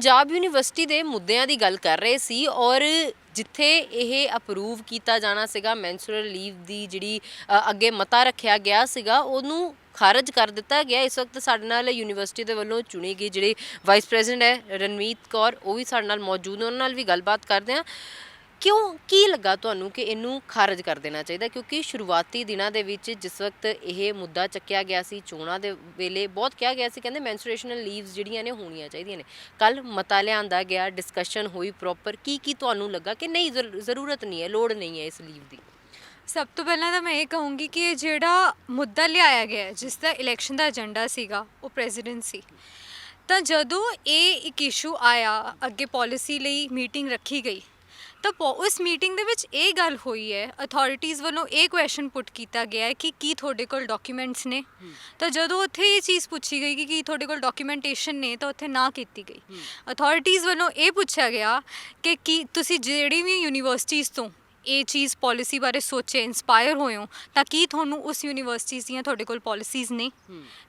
Punjab university ਦੇ ਮੁੱਦਿਆਂ ਦੀ ਗੱਲ ਕਰ ਰਹੇ ਸੀ ਔਰ ਜਿੱਥੇ ਇਹ ਅਪਰੂਵ ਕੀਤਾ ਜਾਣਾ ਸੀਗਾ ਮੈਂਸੂਰਲ ਲੀਵ ਦੀ ਜਿਹੜੀ ਅੱਗੇ ਮਤਾ ਰੱਖਿਆ ਗਿਆ ਸੀਗਾ, ਉਹਨੂੰ ਖਾਰਜ ਕਰ ਦਿੱਤਾ ਗਿਆ। ਇਸ ਵਕਤ ਸਾਡੇ ਨਾਲ ਯੂਨੀਵਰਸਿਟੀ ਦੇ ਵੱਲੋਂ ਚੁਣੀ ਗਈ ਜਿਹੜੀ ਵਾਈਸ ਪ੍ਰੈਜ਼ੀਡੈਂਟ ਹੈ ਰਣਮੀਤ ਕੌਰ, ਉਹ ਵੀ ਸਾਡੇ ਨਾਲ ਮੌਜੂਦ ਨੇ। ਉਹਨਾਂ ਨਾਲ ਵੀ ਗੱਲਬਾਤ ਕਰਦੇ ਹਾਂ। ਕਿਉਂ ਕੀ ਲੱਗਾ ਤੁਹਾਨੂੰ ਕਿ ਇਹਨੂੰ ਖਾਰਜ ਕਰ ਦੇਣਾ ਚਾਹੀਦਾ? ਕਿਉਂਕਿ ਸ਼ੁਰੂਆਤੀ ਦਿਨਾਂ ਦੇ ਵਿੱਚ ਜਿਸ ਵਕਤ ਇਹ ਮੁੱਦਾ ਚੱਕਿਆ ਗਿਆ ਸੀ ਚੋਣਾਂ ਦੇ ਵੇਲੇ ਬਹੁਤ ਕਿਹਾ ਗਿਆ ਸੀ ਕਹਿੰਦੇ ਮੈਂਸਟ੍ਰੂਏਸ਼ਨਲ ਲੀਵਸ ਜਿਹੜੀਆਂ ਨੇ ਹੋਣੀਆਂ ਚਾਹੀਦੀਆਂ ਨੇ। ਕੱਲ ਮਤਾ ਲਿਆਂਦਾ ਗਿਆ ਡਿਸਕਸ਼ਨ ਹੋਈ ਪ੍ਰੋਪਰ ਕੀ ਕੀ ਤੁਹਾਨੂੰ ਲੱਗਾ ਕਿ ਨਹੀਂ ਜ਼ਰ- ਜ਼ਰੂਰਤ ਨਹੀਂ ਹੈ ਲੋੜ ਨਹੀਂ ਹੈ ਇਸ ਲੀਵ ਦੀ? ਸਭ ਤੋਂ ਪਹਿਲਾਂ ਤਾਂ ਮੈਂ ਇਹ ਕਹੂੰਗੀ ਕਿ ਜਿਹੜਾ ਮੁੱਦਾ ਲਿਆਇਆ ਗਿਆ ਹੈ, ਜਿਸ ਦਾ ਇਲੈਕਸ਼ਨ ਦਾ ਏਜੰਡਾ ਸੀਗਾ ਉਹ ਪ੍ਰੈਜ਼ੀਡੈਂਟ ਸੀ। ਤਾਂ ਜਦੋਂ ਇਹ ਇੱਕ ਇਸ਼ੂ ਆਇਆ ਅੱਗੇ ਪਾਲਿਸੀ ਲਈ ਮੀਟਿੰਗ ਰੱਖੀ ਗਈ ਤਾਂ ਪੋ- ਉਸ ਮੀਟਿੰਗ ਦੇ ਵਿੱਚ ਇਹ ਗੱਲ ਹੋਈ ਹੈ ਅਥਾਰਟੀਆਂ ਵੱਲੋਂ ਇਹ ਕੁਐਸਚਨ ਪੁੱਟ ਕੀਤਾ ਗਿਆ ਹੈ ਕਿ ਕੀ ਤੁਹਾਡੇ ਕੋਲ ਡਾਕੂਮੈਂਟਸ ਨੇ? ਤਾਂ ਜਦੋਂ ਉੱਥੇ ਇਹ ਚੀਜ਼ ਪੁੱਛੀ ਗਈ ਕਿ ਕੀ ਤੁਹਾਡੇ ਕੋਲ ਡਾਕੂਮੈਂਟੇਸ਼ਨ ਨੇ ਤਾਂ ਉੱਥੇ ਨਾ ਕੀਤੀ ਗਈ। ਅਥਾਰਟੀਆਂ ਵੱਲੋਂ ਇਹ ਪੁੱਛਿਆ ਗਿਆ ਕਿ ਕੀ ਤੁਸੀਂ ਜਿਹੜੀ ਵੀ ਯੂਨੀਵਰਸਿਟੀਜ਼ ਤੋਂ ਇਹ ਚੀਜ਼ ਪਾਲਿਸੀ ਬਾਰੇ ਸੋਚੇ ਇਨਸਪਾਇਰ ਹੋਏ ਹੋ ਤਾਂ ਕੀ ਤੁਹਾਨੂੰ ਉਸ ਯੂਨੀਵਰਸਿਟੀਜ਼ ਦੀਆਂ ਤੁਹਾਡੇ ਕੋਲ ਪਾਲਿਸੀਜ਼ ਨੇ?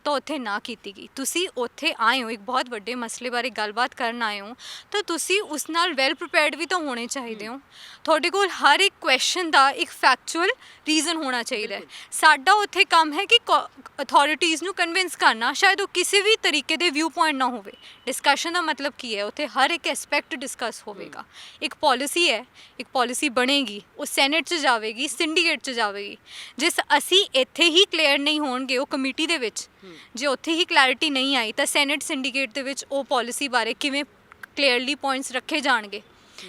ਤਾਂ ਉੱਥੇ ਨਾ ਕੀਤੀ ਗਈ। ਤੁਸੀਂ ਉੱਥੇ ਆਏ ਹੋ ਇੱਕ ਬਹੁਤ ਵੱਡੇ ਮਸਲੇ ਬਾਰੇ ਗੱਲਬਾਤ ਕਰਨ ਆਏ ਹੋ ਤਾਂ ਤੁਸੀਂ ਉਸ ਨਾਲ ਵੈਲ ਪ੍ਰੀਪੇਅਰਡ ਵੀ ਤਾਂ ਹੋਣੇ ਚਾਹੀਦੇ ਹੋ। ਤੁਹਾਡੇ ਕੋਲ ਹਰ ਇੱਕ ਕੁਐਸਚਨ ਦਾ ਇੱਕ ਫੈਕਚੁਅਲ ਰੀਜ਼ਨ ਹੋਣਾ ਚਾਹੀਦਾ ਹੈ। ਸਾਡਾ ਉੱਥੇ ਕੰਮ ਹੈ ਕਿ ਅਥਾਰਟੀਆਂ ਨੂੰ ਕਨਵਿੰਸ ਕਰਨਾ ਸ਼ਾਇਦ ਉਹ ਕਿਸੇ ਵੀ ਤਰੀਕੇ ਦੇ ਵਿਊ ਪੁਆਇੰਟ ਨਾ ਹੋਵੇ। ਡਿਸਕਸ਼ਨ ਦਾ ਮਤਲਬ ਕੀ ਹੈ? ਉੱਥੇ ਹਰ ਇੱਕ ਐਸਪੈਕਟ ਡਿਸਕਸ ਹੋਵੇਗਾ। ਇੱਕ ਪਾਲਿਸੀ ਹੈ ਇੱਕ ਪਾਲਿਸੀ ਬਣੇਗੀ। ਉਹ ਸੈਨੇਟ 'ਚ ਜਾਵੇਗੀ ਸਿੰਡੀਕੇਟ 'ਚ ਜਾਵੇਗੀ। ਜਿਸ ਅਸੀਂ ਇੱਥੇ ਹੀ ਕਲੀਅਰ ਨਹੀਂ ਹੋਣਗੇ ਉਹ ਕਮੇਟੀ ਦੇ ਵਿੱਚ, ਜੇ ਉੱਥੇ ਹੀ ਕਲੈਰਿਟੀ ਨਹੀਂ ਆਈ ਤਾਂ ਸੈਨੇਟ ਸਿੰਡੀਕੇਟ ਦੇ ਵਿੱਚ ਉਹ ਪਾਲਿਸੀ ਬਾਰੇ ਕਿਵੇਂ ਕਲੀਅਰਲੀ ਪੁਆਇੰਟਸ ਰੱਖੇ ਜਾਣਗੇ?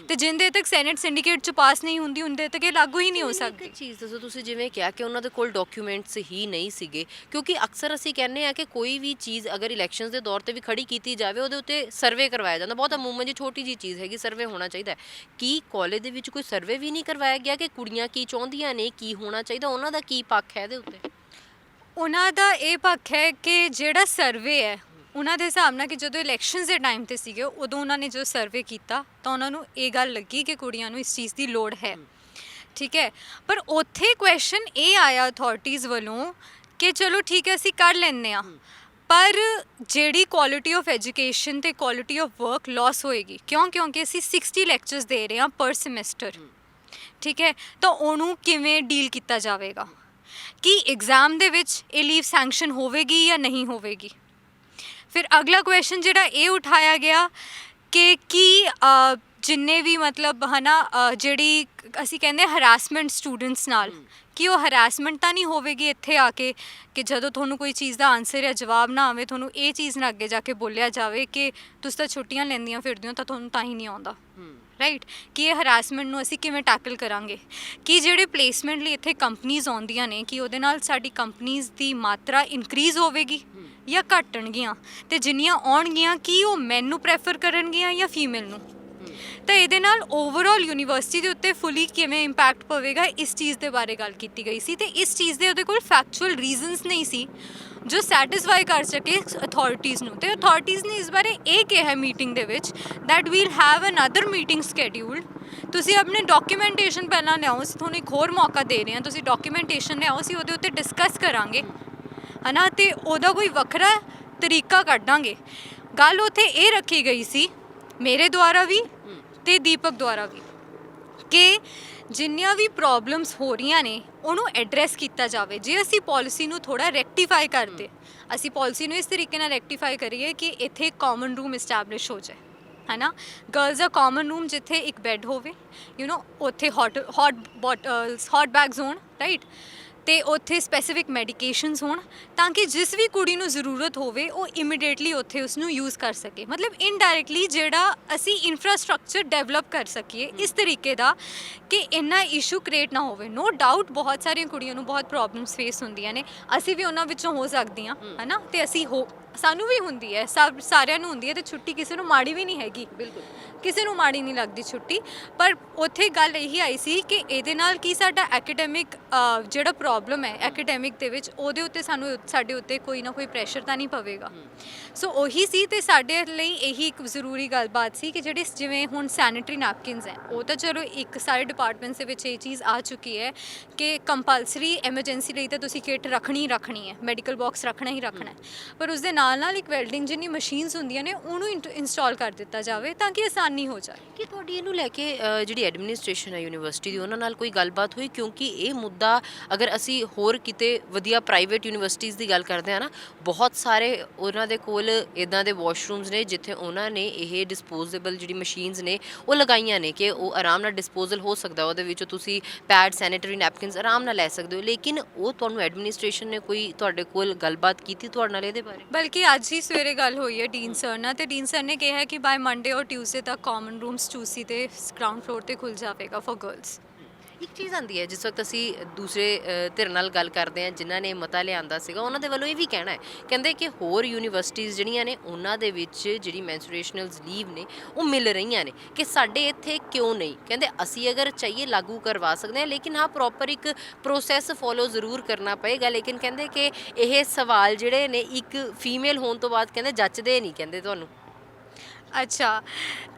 ਤੇ ਜਿੰਦੇ ਤੱਕ ਸੈਨੇਟ ਸਿੰਡੀਕੇਟ 'ਚ ਪਾਸ ਨਹੀਂ ਹੁੰਦੀ ਹੁੰਦੇ ਤੱਕ ਇਹ ਲਾਗੂ ਹੀ ਨਹੀਂ ਹੋ ਸਕਦੀ ਇੱਕ ਚੀਜ਼ ਦੱਸੋ ਤੁਸੀਂ ਜਿਵੇਂ ਕਿਹਾ ਕਿ ਉਹਨਾਂ ਦੇ ਕੋਲ ਡਾਕੂਮੈਂਟਸ ਹੀ ਨਹੀਂ ਸੀਗੇ ਕਿਉਂਕਿ ਅਕਸਰ ਅਸੀਂ ਕਹਿੰਦੇ ਆ ਕਿ ਕੋਈ ਵੀ ਚੀਜ਼ ਅਗਰ ਇਲੈਕਸ਼ਨਸ ਦੇ ਦੌਰ ਤੇ ਵੀ ਖੜੀ ਕੀਤੀ ਜਾਵੇ ਉਹਦੇ ਉੱਤੇ ਸਰਵੇ ਕਰਵਾਇਆ ਜਾਂਦਾ। ਬਹੁਤ ਅਮੂਮਨ ਜੀ ਛੋਟੀ ਜੀ ਚੀਜ਼ ਹੈਗੀ ਸਰਵੇ ਹੋਣਾ ਚਾਹੀਦਾ ਕੀ ਕਾਲਜ ਦੇ ਵਿੱਚ ਕੋਈ ਸਰਵੇ ਵੀ ਨਹੀਂ ਕਰਵਾਇਆ ਗਿਆ ਕਿ ਕੁੜੀਆਂ ਕੀ ਚਾਹੁੰਦੀਆਂ ਨੇ ਕੀ ਹੋਣਾ ਚਾਹੀਦਾ? ਉਹਨਾਂ ਦਾ ਕੀ ਪੱਖ ਹੈ ਇਹਦੇ ਉੱਤੇ? ਉਹਨਾਂ ਦਾ ਇਹ ਪੱਖ ਹੈ ਕਿ ਜਿਹੜਾ ਸਰਵੇ ਹੈ ਉਹਨਾਂ ਦੇ ਹਿਸਾਬ ਨਾਲ ਕਿ ਜਦੋਂ ਇਲੈਕਸ਼ਨਸ ਦੇ ਟਾਈਮ ਤੇ ਸੀਗੇ, ਉਦੋਂ ਉਹਨਾਂ ਨੇ ਜੋ ਸਰਵੇ ਕੀਤਾ, ਤਾਂ ਉਹਨਾਂ ਨੂੰ ਇਹ ਗੱਲ ਲੱਗੀ ਕਿ ਕੁੜੀਆਂ ਨੂੰ ਇਸ ਚੀਜ਼ ਦੀ ਲੋੜ ਹੈ। ਠੀਕ ਹੈ? ਪਰ ਉੱਥੇ ਕੁਐਸਚਨ ਇਹ ਆਇਆ ਅਥਾਰਟੀਆਂ ਵੱਲੋਂ ਕਿ ਚਲੋ ਠੀਕ ਹੈ, ਅਸੀਂ ਕਰ ਲੈਂਦੇ ਆ ਪਰ ਜਿਹੜੀ ਕੁਆਲਿਟੀ ਆਫ ਐਜੂਕੇਸ਼ਨ ਤੇ ਕੁਆਲਿਟੀ ਆਫ ਵਰਕ ਲਾਸ ਹੋਏਗੀ, ਕਿਉਂ? ਕਿਉਂਕਿ ਅਸੀਂ 60 ਲੈਕਚਰਸ ਦੇ ਰਹੇ ਹਾਂ ਪਰ ਸਮੈਸਟਰ ਠੀਕ ਹੈ? ਤਾਂ ਉਹਨੂੰ ਕਿਵੇਂ ਡੀਲ ਕੀਤਾ ਜਾਵੇਗਾ? ਕੀ ਐਗਜ਼ਾਮ ਦੇ ਵਿੱਚ ਇਹ ਲੀਵ ਸੈਂਕਸ਼ਨ ਹੋਵੇਗੀ ਜਾਂ ਨਹੀਂ ਹੋਵੇਗੀ? ਫਿਰ ਅਗਲਾ ਕੁਐਸਚਨ ਜਿਹੜਾ ਇਹ ਉਠਾਇਆ ਗਿਆ ਕਿ ਕੀ ਜਿੰਨੇ ਵੀ ਮਤਲਬ ਹਨਾ ਅ, ਜਿਹੜੀ ਅਸੀਂ ਕਹਿੰਦੇ ਹਰਾਸਮੈਂਟ ਸਟੂਡੈਂਟਸ ਨਾਲ ਕਿ ਉਹ ਹਰਾਸਮੈਂਟ ਤਾਂ ਨਹੀਂ ਹੋਵੇਗੀ ਇੱਥੇ ਆ ਕੇ ਕਿ ਜਦੋਂ ਤੁਹਾਨੂੰ ਕੋਈ ਚੀਜ਼ ਦਾ ਆਨਸਰ ਜਾਂ ਜਵਾਬ ਨਾ ਆਵੇ ਤੁਹਾਨੂੰ ਇਹ ਚੀਜ਼ ਨਾ ਅੱਗੇ ਜਾ ਕੇ ਬੋਲਿਆ ਜਾਵੇ ਕਿ ਤੁਸੀਂ ਤਾਂ ਛੁੱਟੀਆਂ ਲੈਂਦੀਆਂ ਫਿਰਦੇ ਹੋ ਤਾਂ ਤੁਹਾਨੂੰ ਤਾਂ ਹੀ ਨਹੀਂ ਆਉਂਦਾ। ਰਾਈਟ ਕਿ ਇਹ ਹਰਾਸਮੈਂਟ ਨੂੰ ਅਸੀਂ ਕਿਵੇਂ ਟੈਕਲ ਕਰਾਂਗੇ? ਕਿ ਜਿਹੜੇ ਪਲੇਸਮੈਂਟ ਲਈ ਇੱਥੇ ਕੰਪਨੀਆਂ ਆਉਂਦੀਆਂ ਨੇ ਕਿ ਉਹਦੇ ਨਾਲ ਸਾਡੀ ਕੰਪਨੀਆਂ ਦੀ ਮਾਤਰਾ ਇਨਕਰੀਜ਼ ਹੋਵੇਗੀ? ਜਾਂ ਘਟਣਗੀਆਂ ਤੇ ਜਿੰਨੀਆਂ ਆਉਣਗੀਆਂ, ਕੀ ਉਹ ਮੈਨ ਨੂੰ ਪ੍ਰੈਫਰ ਕਰਨਗੀਆਂ ਜਾਂ ਫੀਮੇਲ ਨੂੰ? ਤਾਂ ਇਹਦੇ ਨਾਲ ਓਵਰਆਲ ਯੂਨੀਵਰਸਿਟੀ ਦੇ ਉੱਤੇ ਫੁੱਲੀ ਕਿਵੇਂ ਇੰਪੈਕਟ ਪਵੇਗਾ, ਇਸ ਚੀਜ਼ ਦੇ ਬਾਰੇ ਗੱਲ ਕੀਤੀ ਗਈ ਸੀ ਤੇ ਇਸ ਚੀਜ਼ ਦੇ ਉਹਦੇ ਕੋਲ ਫੈਕਚੁਅਲ ਰੀਜ਼ਨਸ ਨਹੀਂ ਸੀ, ਜੋ ਸੈਟੀਸਫਾਈ ਕਰ ਸਕੇ ਅਥਾਰਟੀਆਂ ਨੂੰ। ਤੇ ਅਥਾਰਟੀਆਂ ਨੇ ਇਸ ਬਾਰੇ ਇਹ ਕਿਹਾ ਮੀਟਿੰਗ ਦੇ ਵਿੱਚ that we'll have another meeting scheduled ਤੁਸੀਂ ਆਪਣੇ ਡਾਕੂਮੈਂਟੇਸ਼ਨ ਪਹਿਲਾਂ ਲਿਆਓ, ਅਸੀਂ ਤੁਹਾਨੂੰ ਇੱਕ ਹੋਰ ਮੌਕਾ ਦੇ ਰਹੇ ਹਾਂ, ਤੁਸੀਂ ਡਾਕੂਮੈਂਟੇਸ਼ਨ ਲਿਆਓ, ਅਸੀਂ ਉਹਦੇ ਉੱਤੇ ਡਿਸਕਸ ਕਰਾਂਗੇ। ਹਨਾ? ਤੇ ਉਹਦਾ ਕੋਈ ਵੱਖਰਾ ਤਰੀਕਾ ਕੱਢਾਂਗੇ। ਗੱਲ ਉੱਥੇ ਇਹ ਰੱਖੀ ਗਈ ਸੀ, ਮੇਰੇ ਦੁਆਰਾ ਵੀ ਤੇ ਦੀਪਕ ਦੁਆਰਾ ਵੀ, ਕਿ ਜਿੰਨੀਆਂ ਵੀ ਪ੍ਰੋਬਲਮਸ ਹੋ ਰਹੀਆਂ ਨੇ, ਉਹਨੂੰ ਐਡਰੈਸ ਕੀਤਾ ਜਾਵੇ। ਜੇ ਅਸੀਂ ਪਾਲਿਸੀ ਨੂੰ ਥੋੜਾ ਰੈਕਟੀਫਾਈ ਕਰਦੇ, ਅਸੀਂ ਪਾਲਿਸੀ ਨੂੰ ਇਸ ਤਰੀਕੇ ਨਾਲ ਰੈਕਟੀਫਾਈ ਕਰੀਏ ਕਿ ਇੱਥੇ ਕਾਮਨ ਰੂਮ ਐਸਟੈਬਲਿਸ਼ ਹੋ ਜਾਏ, ਹੈਨਾ? ਗਰਲਸ ਦਾ ਕਾਮਨ ਰੂਮ ਜਿੱਥੇ ਇੱਕ ਬੈੱਡ ਹੋਵੇ ਯੂ نو ਉੱਥੇ hot hot bottles hot bags ਹੋਣ ਰਾਈਟ ਤੇ ਉੱਥੇ ਸਪੈਸੀਫਿਕ ਮੈਡੀਕੇਸ਼ਨਸ ਹੋਣ ਤਾਂ ਕਿ ਜਿਸ ਵੀ ਕੁੜੀ ਨੂੰ ਜ਼ਰੂਰਤ ਹੋਵੇ ਉਹ ਇਮੀਡੀਏਟਲੀ ਉੱਥੇ ਉਸ ਨੂੰ ਯੂਜ਼ ਕਰ ਸਕੇ। ਮਤਲਬ ਇਨਡਾਇਰੈਕਟਲੀ ਜਿਹੜਾ ਅਸੀਂ ਇਨਫਰਾਸਟ੍ਰਕਚਰ ਡਿਵੈਲਪ ਕਰ ਸਕੀਏ ਇਸ ਤਰੀਕੇ ਦਾ ਕਿ ਇੰਨਾ ਇਸ਼ੂ ਕ੍ਰੀਏਟ ਨਾ ਹੋਵੇ। ਨੋ ਡਾਊਟ ਬਹੁਤ ਸਾਰੀਆਂ ਕੁੜੀਆਂ ਨੂੰ ਬਹੁਤ ਪ੍ਰੋਬਲਮਸ ਫੇਸ ਹੁੰਦੀਆਂ ਨੇ। ਅਸੀਂ ਵੀ ਉਹਨਾਂ ਵਿੱਚੋਂ ਹੋ ਸਕਦੀਆਂ ਹਨਾ? ਤੇ ਅਸੀਂ ਹੋ ਸਾਨੂੰ ਵੀ ਹੁੰਦੀ ਹੈ ਸਭ ਸਾਰਿਆਂ ਨੂੰ ਹੁੰਦੀ ਹੈ ਤੇ ਛੁੱਟੀ ਕਿਸੇ ਨੂੰ ਮਾੜੀ ਵੀ ਨਹੀਂ ਹੈਗੀ। ਬਿਲਕੁਲ। ਕਿਸੇ ਨੂੰ ਮਾੜੀ ਨਹੀਂ ਲੱਗਦੀ ਛੁੱਟੀ ਪਰ ਉੱਥੇ ਗੱਲ ਇਹੀ ਆਈ ਸੀ ਕਿ ਇਹਦੇ ਨਾਲ ਕੀ ਸਾਡਾ ਐਕੈਡੈਮਿਕ ਜਿਹੜਾ ਪ੍ਰੋਬਲਮ ਹੈ ਐਕੈਡੈਮਿਕ ਦੇ ਵਿੱਚ ਉਹਦੇ ਉੱਤੇ ਸਾਨੂੰ ਸਾਡੇ ਉੱਤੇ ਕੋਈ ਨਾ ਕੋਈ ਪ੍ਰੈਸ਼ਰ ਤਾਂ ਨਹੀਂ ਪਵੇਗਾ। ਸੋ ਉਹੀ ਸੀ ਤੇ ਸਾਡੇ ਲਈ ਇਹੀ ਇੱਕ ਜ਼ਰੂਰੀ ਗੱਲਬਾਤ ਸੀ ਕਿ ਜਿਹੜੇ ਜਿਵੇਂ ਹੁਣ ਸੈਨੀਟਰੀ ਨੈਪਕਿਨਸ ਹੈ ਉਹ ਤਾਂ ਚਲੋ ਇੱਕ ਸਾਰੇ ਡਿਪਾਰਟਮੈਂਟਸ ਦੇ ਵਿੱਚ ਇਹ ਚੀਜ਼ ਆ ਚੁੱਕੀ ਹੈ ਕਿ ਕੰਪਲਸਰੀ ਐਮਰਜੈਂਸੀ ਲਈ ਤਾਂ ਤੁਸੀਂ ਕਿਟ ਰੱਖਣੀ ਰੱਖਣੀ ਹੈ ਮੈਡੀਕਲ ਬਾਕਸ ਰੱਖਣਾ ਹੀ ਰੱਖਣਾ ਹੈ। ਪਰ ਉਸ ਦੇ ਨਾਲ ਨਾਲ ਇੱਕ ਵੈਲਡਿੰਗ ਜਿੰਨੀ ਮਸ਼ੀਨਸ ਹੁੰਦੀਆਂ ਨੇ ਉਹਨੂੰ ਇੰਸਟਾਲ ਕਰ ਦਿੱਤਾ ਜਾਵੇ ਤਾਂ ਕਿ ਆਸਾਨੀ ਹੋ ਜਾਏ। ਕਿ ਤੁਹਾਡੀ ਇਹਨੂੰ ਲੈ ਕੇ ਅ, ਜਿਹੜੀ ਐਡਮਿਨਿਸਟ੍ਰੇਸ਼ਨ ਹੈ ਯੂਨੀਵਰਸਿਟੀ ਦੀ ਉਹਨਾਂ ਨਾਲ ਕੋਈ ਗੱਲਬਾਤ ਹੋਈ? ਕਿਉਂਕਿ ਇਹ ਮੁੱਦਾ ਅਗਰ ਅਸੀਂ ਹੋਰ ਕਿਤੇ ਵਧੀਆ ਪ੍ਰਾਈਵੇਟ ਯੂਨੀਵਰਸਿਟੀਜ਼ ਦੀ ਗੱਲ ਕਰਦੇ ਹਾਂ ਨਾ ਬਹੁਤ ਸਾਰੇ ਉਹਨਾਂ ਦੇ ਕੋਲ ਇਦਾਂ ਦੇ ਵਾਸ਼ਰੂਮਸ ਨੇ ਜਿੱਥੇ ਉਹਨਾਂ ਨੇ ਇਹ ਡਿਸਪੋਜ਼ੇਬਲ ਜਿਹੜੀ ਮਸ਼ੀਨਸ ਨੇ ਉਹ ਲਗਾਈਆਂ ਨੇ ਕਿ ਉਹ ਆਰਾਮ ਨਾਲ ਡਿਸਪੋਜ਼ਲ ਹੋ ਸਕਦਾ ਉਹਦੇ ਵਿੱਚੋਂ ਤੁਸੀਂ ਪੈਡ ਸੈਨੀਟਰੀ ਨੈਪਕਿਨਸ ਆਰਾਮ ਨਾਲ ਲੈ ਸਕਦੇ ਹੋ। ਲੇਕਿਨ ਉਹ ਤੁਹਾਨੂੰ ਐਡਮਿਨਿਸਟ੍ਰੇਸ਼ਨ ਨੇ ਕੋਈ ਤੁਹਾਡੇ ਕੋਲ ਗੱਲਬਾਤ ਕੀਤੀ ਤੁਹਾਡੇ ਨਾਲ ਇਹਦੇ ਬਾਰੇ? ਬਲਕਿ ਅੱਜ ਹੀ ਸਵੇਰੇ ਗੱਲ ਹੋਈ ਹੈ ਡੀਨ ਸਰ ਨਾਲ ਤੇ ਡੀਨ ਸਰ ਨੇ ਕਿਹਾ ਹੈ ਕਿ ਬਾਈ ਮੰਡੇ ਔਰ ਟਿਊਜ਼ਡੇ ਤੱਕ ਕਾਮਨ ਰੂਮਸ ਚੂਸੀ ਤੇ ਗਰਾਊਂਡ ਫਲੋਰ ਤੇ ਖੁੱਲ ਜਾਵੇਗਾ ਫॉर ਗਰਲਸ ਇੱਕ ਚੀਜ਼ ਆਂਦੀ ਹੈ, ਜਿਸ ਵਕਤ ਅਸੀਂ ਦੂਸਰੇ ਧਿਰ ਨਾਲ ਗੱਲ ਕਰਦੇ ਹਾਂ, ਜਿਨ੍ਹਾਂ ਨੇ ਮਤਾ ਲਿਆਂਦਾ ਸੀਗਾ, ਉਹਨਾਂ ਦੇ ਵੱਲੋਂ ਇਹ ਵੀ ਕਹਿਣਾ ਹੈ। ਕਹਿੰਦੇ ਕਿ ਹੋਰ ਯੂਨੀਵਰਸਿਟੀਜ਼ ਜਿਹੜੀਆਂ ਨੇ, ਉਹਨਾਂ ਦੇ ਵਿੱਚ ਜਿਹੜੀ ਮੈਂਸਟ੍ਰੂਏਸ਼ਨਲਸ ਲੀਵ ਨੇ, ਉਹ ਮਿਲ ਰਹੀਆਂ ਨੇ ਕਿ ਸਾਡੇ ਇੱਥੇ ਕਿਉਂ ਨਹੀਂ? ਕਹਿੰਦੇ ਅਸੀਂ ਅਗਰ ਚਾਹੀਏ ਲਾਗੂ ਕਰਵਾ ਸਕਦੇ ਹਾਂ, ਲੇਕਿਨ ਹਾਂ ਪ੍ਰੋਪਰ ਇੱਕ ਪ੍ਰੋਸੈਸ ਫੋਲੋ ਜ਼ਰੂਰ ਕਰਨਾ ਪਏਗਾ। ਲੇਕਿਨ ਕਹਿੰਦੇ ਕਿ ਇਹ ਸਵਾਲ ਜਿਹੜੇ ਨੇ, ਇੱਕ ਫੀਮੇਲ ਹੋਣ ਤੋਂ ਬਾਅਦ ਕਹਿੰਦੇ ਜੱਚਦੇ ਨਹੀਂ, ਕਹਿੰਦੇ ਤੁਹਾਨੂੰ। ਅੱਛਾ।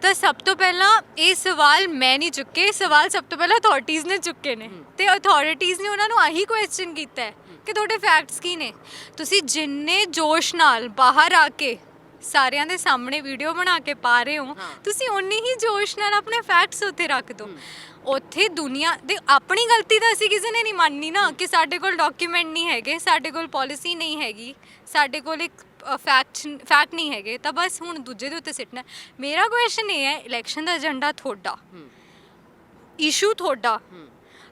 ਤਾਂ ਸਭ ਤੋਂ ਪਹਿਲਾਂ ਇਹ ਸਵਾਲ ਮੈਂ ਨਹੀਂ ਚੁੱਕੇ ਇਹ ਸਵਾਲ ਸਭ ਤੋਂ ਪਹਿਲਾਂ ਅਥਾਰਟੀਜ਼ ਨੇ ਚੁੱਕੇ ਨੇ। ਤੇ ਅਥਾਰਟੀਜ਼ ਨੇ ਉਹਨਾਂ ਨੂੰ ਆਹੀ ਕੁਐਸਚਨ ਕੀਤਾ ਹੈ ਕਿ ਤੁਹਾਡੇ ਫੈਕਟਸ ਕੀ ਨੇ? ਤੁਸੀਂ ਜਿੰਨੇ ਜੋਸ਼ ਨਾਲ ਬਾਹਰ ਆ ਕੇ ਸਾਰਿਆਂ ਦੇ ਸਾਹਮਣੇ ਵੀਡੀਓ ਬਣਾ ਕੇ ਪਾ ਰਹੇ ਹੋ ਹਾਂ। ਤੁਸੀਂ ਉਨੀ ਹੀ ਜੋਸ਼ ਨਾਲ ਆਪਣੇ ਫੈਕਟਸ ਉੱਤੇ ਰੱਖ ਦਿਓ ਉੱਥੇ ਦੁਨੀਆ ਦੇ ਆਪਣੀ ਗਲਤੀ ਤਾਂ ਅਸੀਂ ਕਿਸੇ ਨੇ ਨਹੀਂ ਮੰਨਣੀ ਨਾ ਕਿ ਸਾਡੇ ਕੋਲ ਡਾਕੂਮੈਂਟ ਨਹੀਂ ਹੈਗੇ ਸਾਡੇ ਕੋਲ ਪਾਲਿਸੀ ਨਹੀਂ ਹੈਗੀ ਸਾਡੇ ਕੋਲ ਇੱਕ ਫੈਕਟ ਫੈਕਟ ਨਹੀਂ ਹੈਗੇ, ਤਾਂ ਬਸ ਹੁਣ ਦੂਜੇ ਦੇ ਉੱਤੇ ਸਿੱਟਣਾ ਮੇਰਾ ਕੁਐਸਚਨ ਇਹ ਹੈ ਇਲੈਕਸ਼ਨ ਦਾ ਏਜੰਡਾ ਤੁਹਾਡਾ। ਇਸ਼ੂ ਤੁਹਾਡਾ।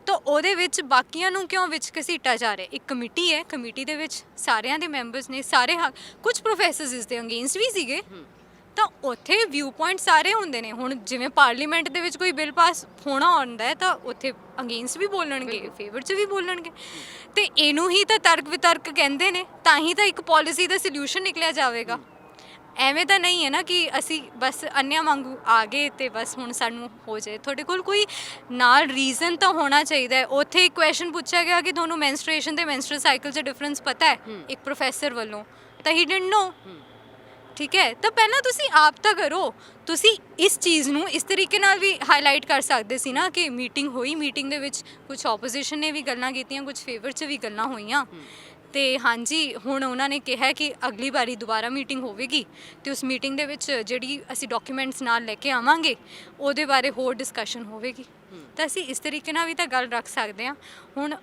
ਤਾਂ ਉਹਦੇ ਵਿੱਚ ਬਾਕੀਆਂ ਨੂੰ ਕਿਉਂ ਵਿੱਚ ਘਸੀਟਾ ਜਾ ਰਿਹਾ? ਇੱਕ ਕਮੇਟੀ ਹੈ ਕਮੇਟੀ ਦੇ ਵਿੱਚ ਸਾਰਿਆਂ ਦੇ ਮੈਂਬਰਸ ਨੇ, ਸਾਰੇ ਕੁਝ ਪ੍ਰੋਫੈਸਰਸ ਇਸ ਦੇ ਅਗੇਂਸਟ ਵੀ ਸੀਗੇ। ਤਾਂ ਉੱਥੇ ਵਿਊ ਪੁਆਇੰਟ ਸਾਰੇ ਹੁੰਦੇ ਨੇ। ਹੁਣ ਜਿਵੇਂ ਪਾਰਲੀਮੈਂਟ ਦੇ ਵਿੱਚ ਕੋਈ ਬਿੱਲ ਪਾਸ ਹੋਣਾ ਹੁੰਦਾ ਹੈ ਤਾਂ ਉੱਥੇ ਅਗੇਂਸਟ ਵੀ ਬੋਲਣਗੇ ਫੇਵਰ 'ਚ ਵੀ ਬੋਲਣਗੇ। ਤੇ ਇਹਨੂੰ ਹੀ ਤਾਂ ਤਰਕ ਵਿਤਰਕ ਕਹਿੰਦੇ ਨੇ ਤਾਂ ਹੀ ਤਾਂ ਇੱਕ ਪਾਲਿਸੀ ਦਾ ਸੋਲੂਸ਼ਨ ਨਿਕਲਿਆ ਜਾਵੇਗਾ। ਐਵੇਂ ਤਾਂ ਨਹੀਂ ਹੈ ਨਾ ਕਿ ਅਸੀਂ ਬਸ ਅੰਨਿਆਂ ਵਾਂਗੂ ਆ ਗਏ ਤੇ ਬਸ ਹੁਣ ਸਾਨੂੰ ਹੋ ਜਾਏ। ਤੁਹਾਡੇ ਕੋਲ ਕੋਈ ਨਾਲ ਰੀਜ਼ਨ ਤਾਂ ਹੋਣਾ ਚਾਹੀਦਾ ਹੈ। ਉੱਥੇ ਇੱਕ ਕੁਐਸਚਨ ਪੁੱਛਿਆ ਗਿਆ ਕਿ ਤੁਹਾਨੂੰ ਮੈਂਸਟ੍ਰੂਏਸ਼ਨ ਤੇ ਮੈਂਸਟਰਲ ਸਾਈਕਲ 'ਚ ਡਿਫਰੈਂਸ ਪਤਾ ਹੈ। ਇੱਕ ਪ੍ਰੋਫੈਸਰ ਵੱਲੋਂ। ਤਾਂ ਹੀ ਡਿਡਨਟ ਨੋ ਠੀਕ ਹੈ? ਤਾਂ ਪਹਿਲਾਂ ਤੁਸੀਂ ਆਪ ਤਾਂ ਕਰੋ। ਤੁਸੀਂ ਇਸ ਚੀਜ਼ ਨੂੰ ਇਸ ਤਰੀਕੇ ਨਾਲ ਵੀ ਹਾਈਲਾਈਟ ਕਰ ਸਕਦੇ ਸੀ ਨਾ ਕਿ ਮੀਟਿੰਗ ਹੋਈ। ਮੀਟਿੰਗ ਦੇ ਵਿੱਚ ਕੁਝ ਆਪੋਜੀਸ਼ਨ ਨੇ ਵੀ ਗੱਲਾਂ ਕੀਤੀਆਂ ਕੁਝ ਫੇਵਰ 'ਚ ਵੀ ਗੱਲਾਂ ਹੋਈਆਂ। ਤੇ ਹਾਂਜੀ ਹੁਣ ਉਹਨਾਂ ਨੇ ਕਿਹਾ ਕਿ ਅਗਲੀ ਵਾਰੀ ਦੁਬਾਰਾ ਮੀਟਿੰਗ ਹੋਵੇਗੀ। ਤੇ ਉਸ ਮੀਟਿੰਗ ਦੇ ਵਿੱਚ ਜਿਹੜੀ ਅਸੀਂ ਡਾਕੂਮੈਂਟਸ ਨਾਲ ਲੈ ਕੇ ਆਵਾਂਗੇ ਉਹਦੇ ਬਾਰੇ ਹੋਰ ਡਿਸਕਸ਼ਨ ਹੋਵੇਗੀ। ਤਾਂ ਅਸੀਂ ਇਸ ਤਰੀਕੇ ਨਾਲ ਵੀ ਤਾਂ ਗੱਲ ਰੱਖ ਸਕਦੇ ਹਾਂ। ਹੁਣ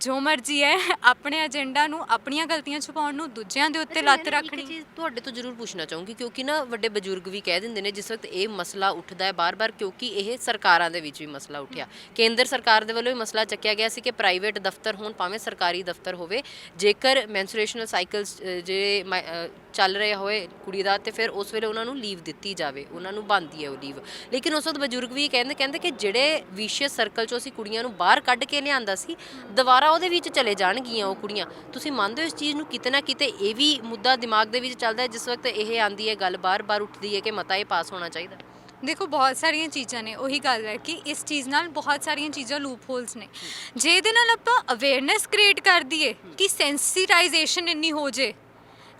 ਜੋ ਮਰਜ਼ੀ ਹੈ ਆਪਣੇ ਏਜੰਡਾ ਨੂੰ ਆਪਣੀਆਂ ਗਲਤੀਆਂ ਛੁਪਾਉਣ ਨੂੰ ਦੂਜਿਆਂ ਦੇ ਉੱਤੇ ਲੱਤ ਰੱਖਣੀ ਇੱਕ ਚੀਜ਼ ਤੁਹਾਡੇ ਤੋਂ ਜ਼ਰੂਰ ਪੁੱਛਣਾ ਚਾਹੂੰਗੀ ਕਿਉਂਕਿ ਨਾ ਵੱਡੇ ਬਜ਼ੁਰਗ ਵੀ ਕਹਿ ਦਿੰਦੇ ਨੇ ਜਿਸ ਵਕਤ ਇਹ ਮਸਲਾ ਉੱਠਦਾ ਹੈ ਬਾਰ-ਬਾਰ ਕਿਉਂਕਿ ਇਹ ਸਰਕਾਰਾਂ ਦੇ ਵਿੱਚ ਵੀ ਮਸਲਾ ਉੱਠਿਆ। ਕੇਂਦਰ ਸਰਕਾਰ ਦੇ ਵੱਲੋਂ ਵੀ ਮਸਲਾ ਚੱਕਿਆ ਗਿਆ ਸੀ ਕਿ ਪ੍ਰਾਈਵੇਟ ਦਫ਼ਤਰ ਹੋਣ ਭਾਵੇਂ ਸਰਕਾਰੀ ਦਫ਼ਤਰ ਹੋਵੇ ਜੇਕਰ ਮੈਂਸਟ੍ਰੂਏਸ਼ਨਲ ਸਾਈਕਲਸ ਅ, ਚੱਲ ਰਿਹਾ ਹੋਏ ਕੁੜੀ ਦਾ ਤੇ ਫਿਰ ਉਸ ਵੇਲੇ ਉਹਨਾਂ ਨੂੰ ਲੀਵ ਦਿੱਤੀ ਜਾਵੇ ਉਹਨਾਂ ਨੂੰ ਬੰਦੀ ਹੈ ਉਹ ਲੀਵ ਲੇਕਿਨ ਉਸ ਵਕਤ ਬਜ਼ੁਰਗ ਵੀ ਕਹਿੰਦੇ ਕਹਿੰਦੇ ਕਿ ਜਿਹੜੇ ਵਿਸ਼ੇਸ਼ ਸਰਕਲ ਚੋਂ ਅਸੀਂ ਕੁੜੀਆਂ ਨੂੰ ਬਾਹਰ ਕੱਢ ਕੇ ਲਿਆਂਦਾ ਸੀ ਦੁਬਾਰਾ ਉਹਦੇ ਵਿੱਚ ਚਲੇ ਜਾਣਗੀਆਂ ਉਹ ਕੁੜੀਆਂ। ਤੁਸੀਂ ਮੰਨਦੇ ਹੋ ਇਸ ਚੀਜ਼ ਨੂੰ ਕਿਤੇ ਨਾ ਕਿਤੇ ਇਹ ਵੀ ਮੁੱਦਾ ਦਿਮਾਗ ਦੇ ਵਿੱਚ ਚੱਲਦਾ ਹੈ, ਜਿਸ ਵਕਤ ਇਹ ਆਂਦੀ ਹੈ ਗੱਲ ਬਾਰ-ਬਾਰ ਉੱਠਦੀ ਹੈ ਕਿ ਮਤਾ ਇਹ ਪਾਸ ਹੋਣਾ ਚਾਹੀਦਾ ਦੇਖੋ, ਬਹੁਤ ਸਾਰੀਆਂ ਚੀਜ਼ਾਂ ਨੇ, ਉਹੀ ਗੱਲ ਹੈ ਕਿ ਇਸ ਚੀਜ਼ ਨਾਲ ਬਹੁਤ ਸਾਰੀਆਂ ਚੀਜ਼ਾਂ ਲੂਪ ਹੋਲਸ ਨੇ। ਜੇ ਇਹਦੇ ਨਾਲ ਆਪਾਂ ਅਵੇਅਰਨੈਸ ਕ੍ਰੀਏਟ ਕਰ ਦਈਏ ਕਿ ਸੈਂਸਿਟਾਈਜੇਸ਼ਨ ਇੰਨੀ ਹੋ ਜੇ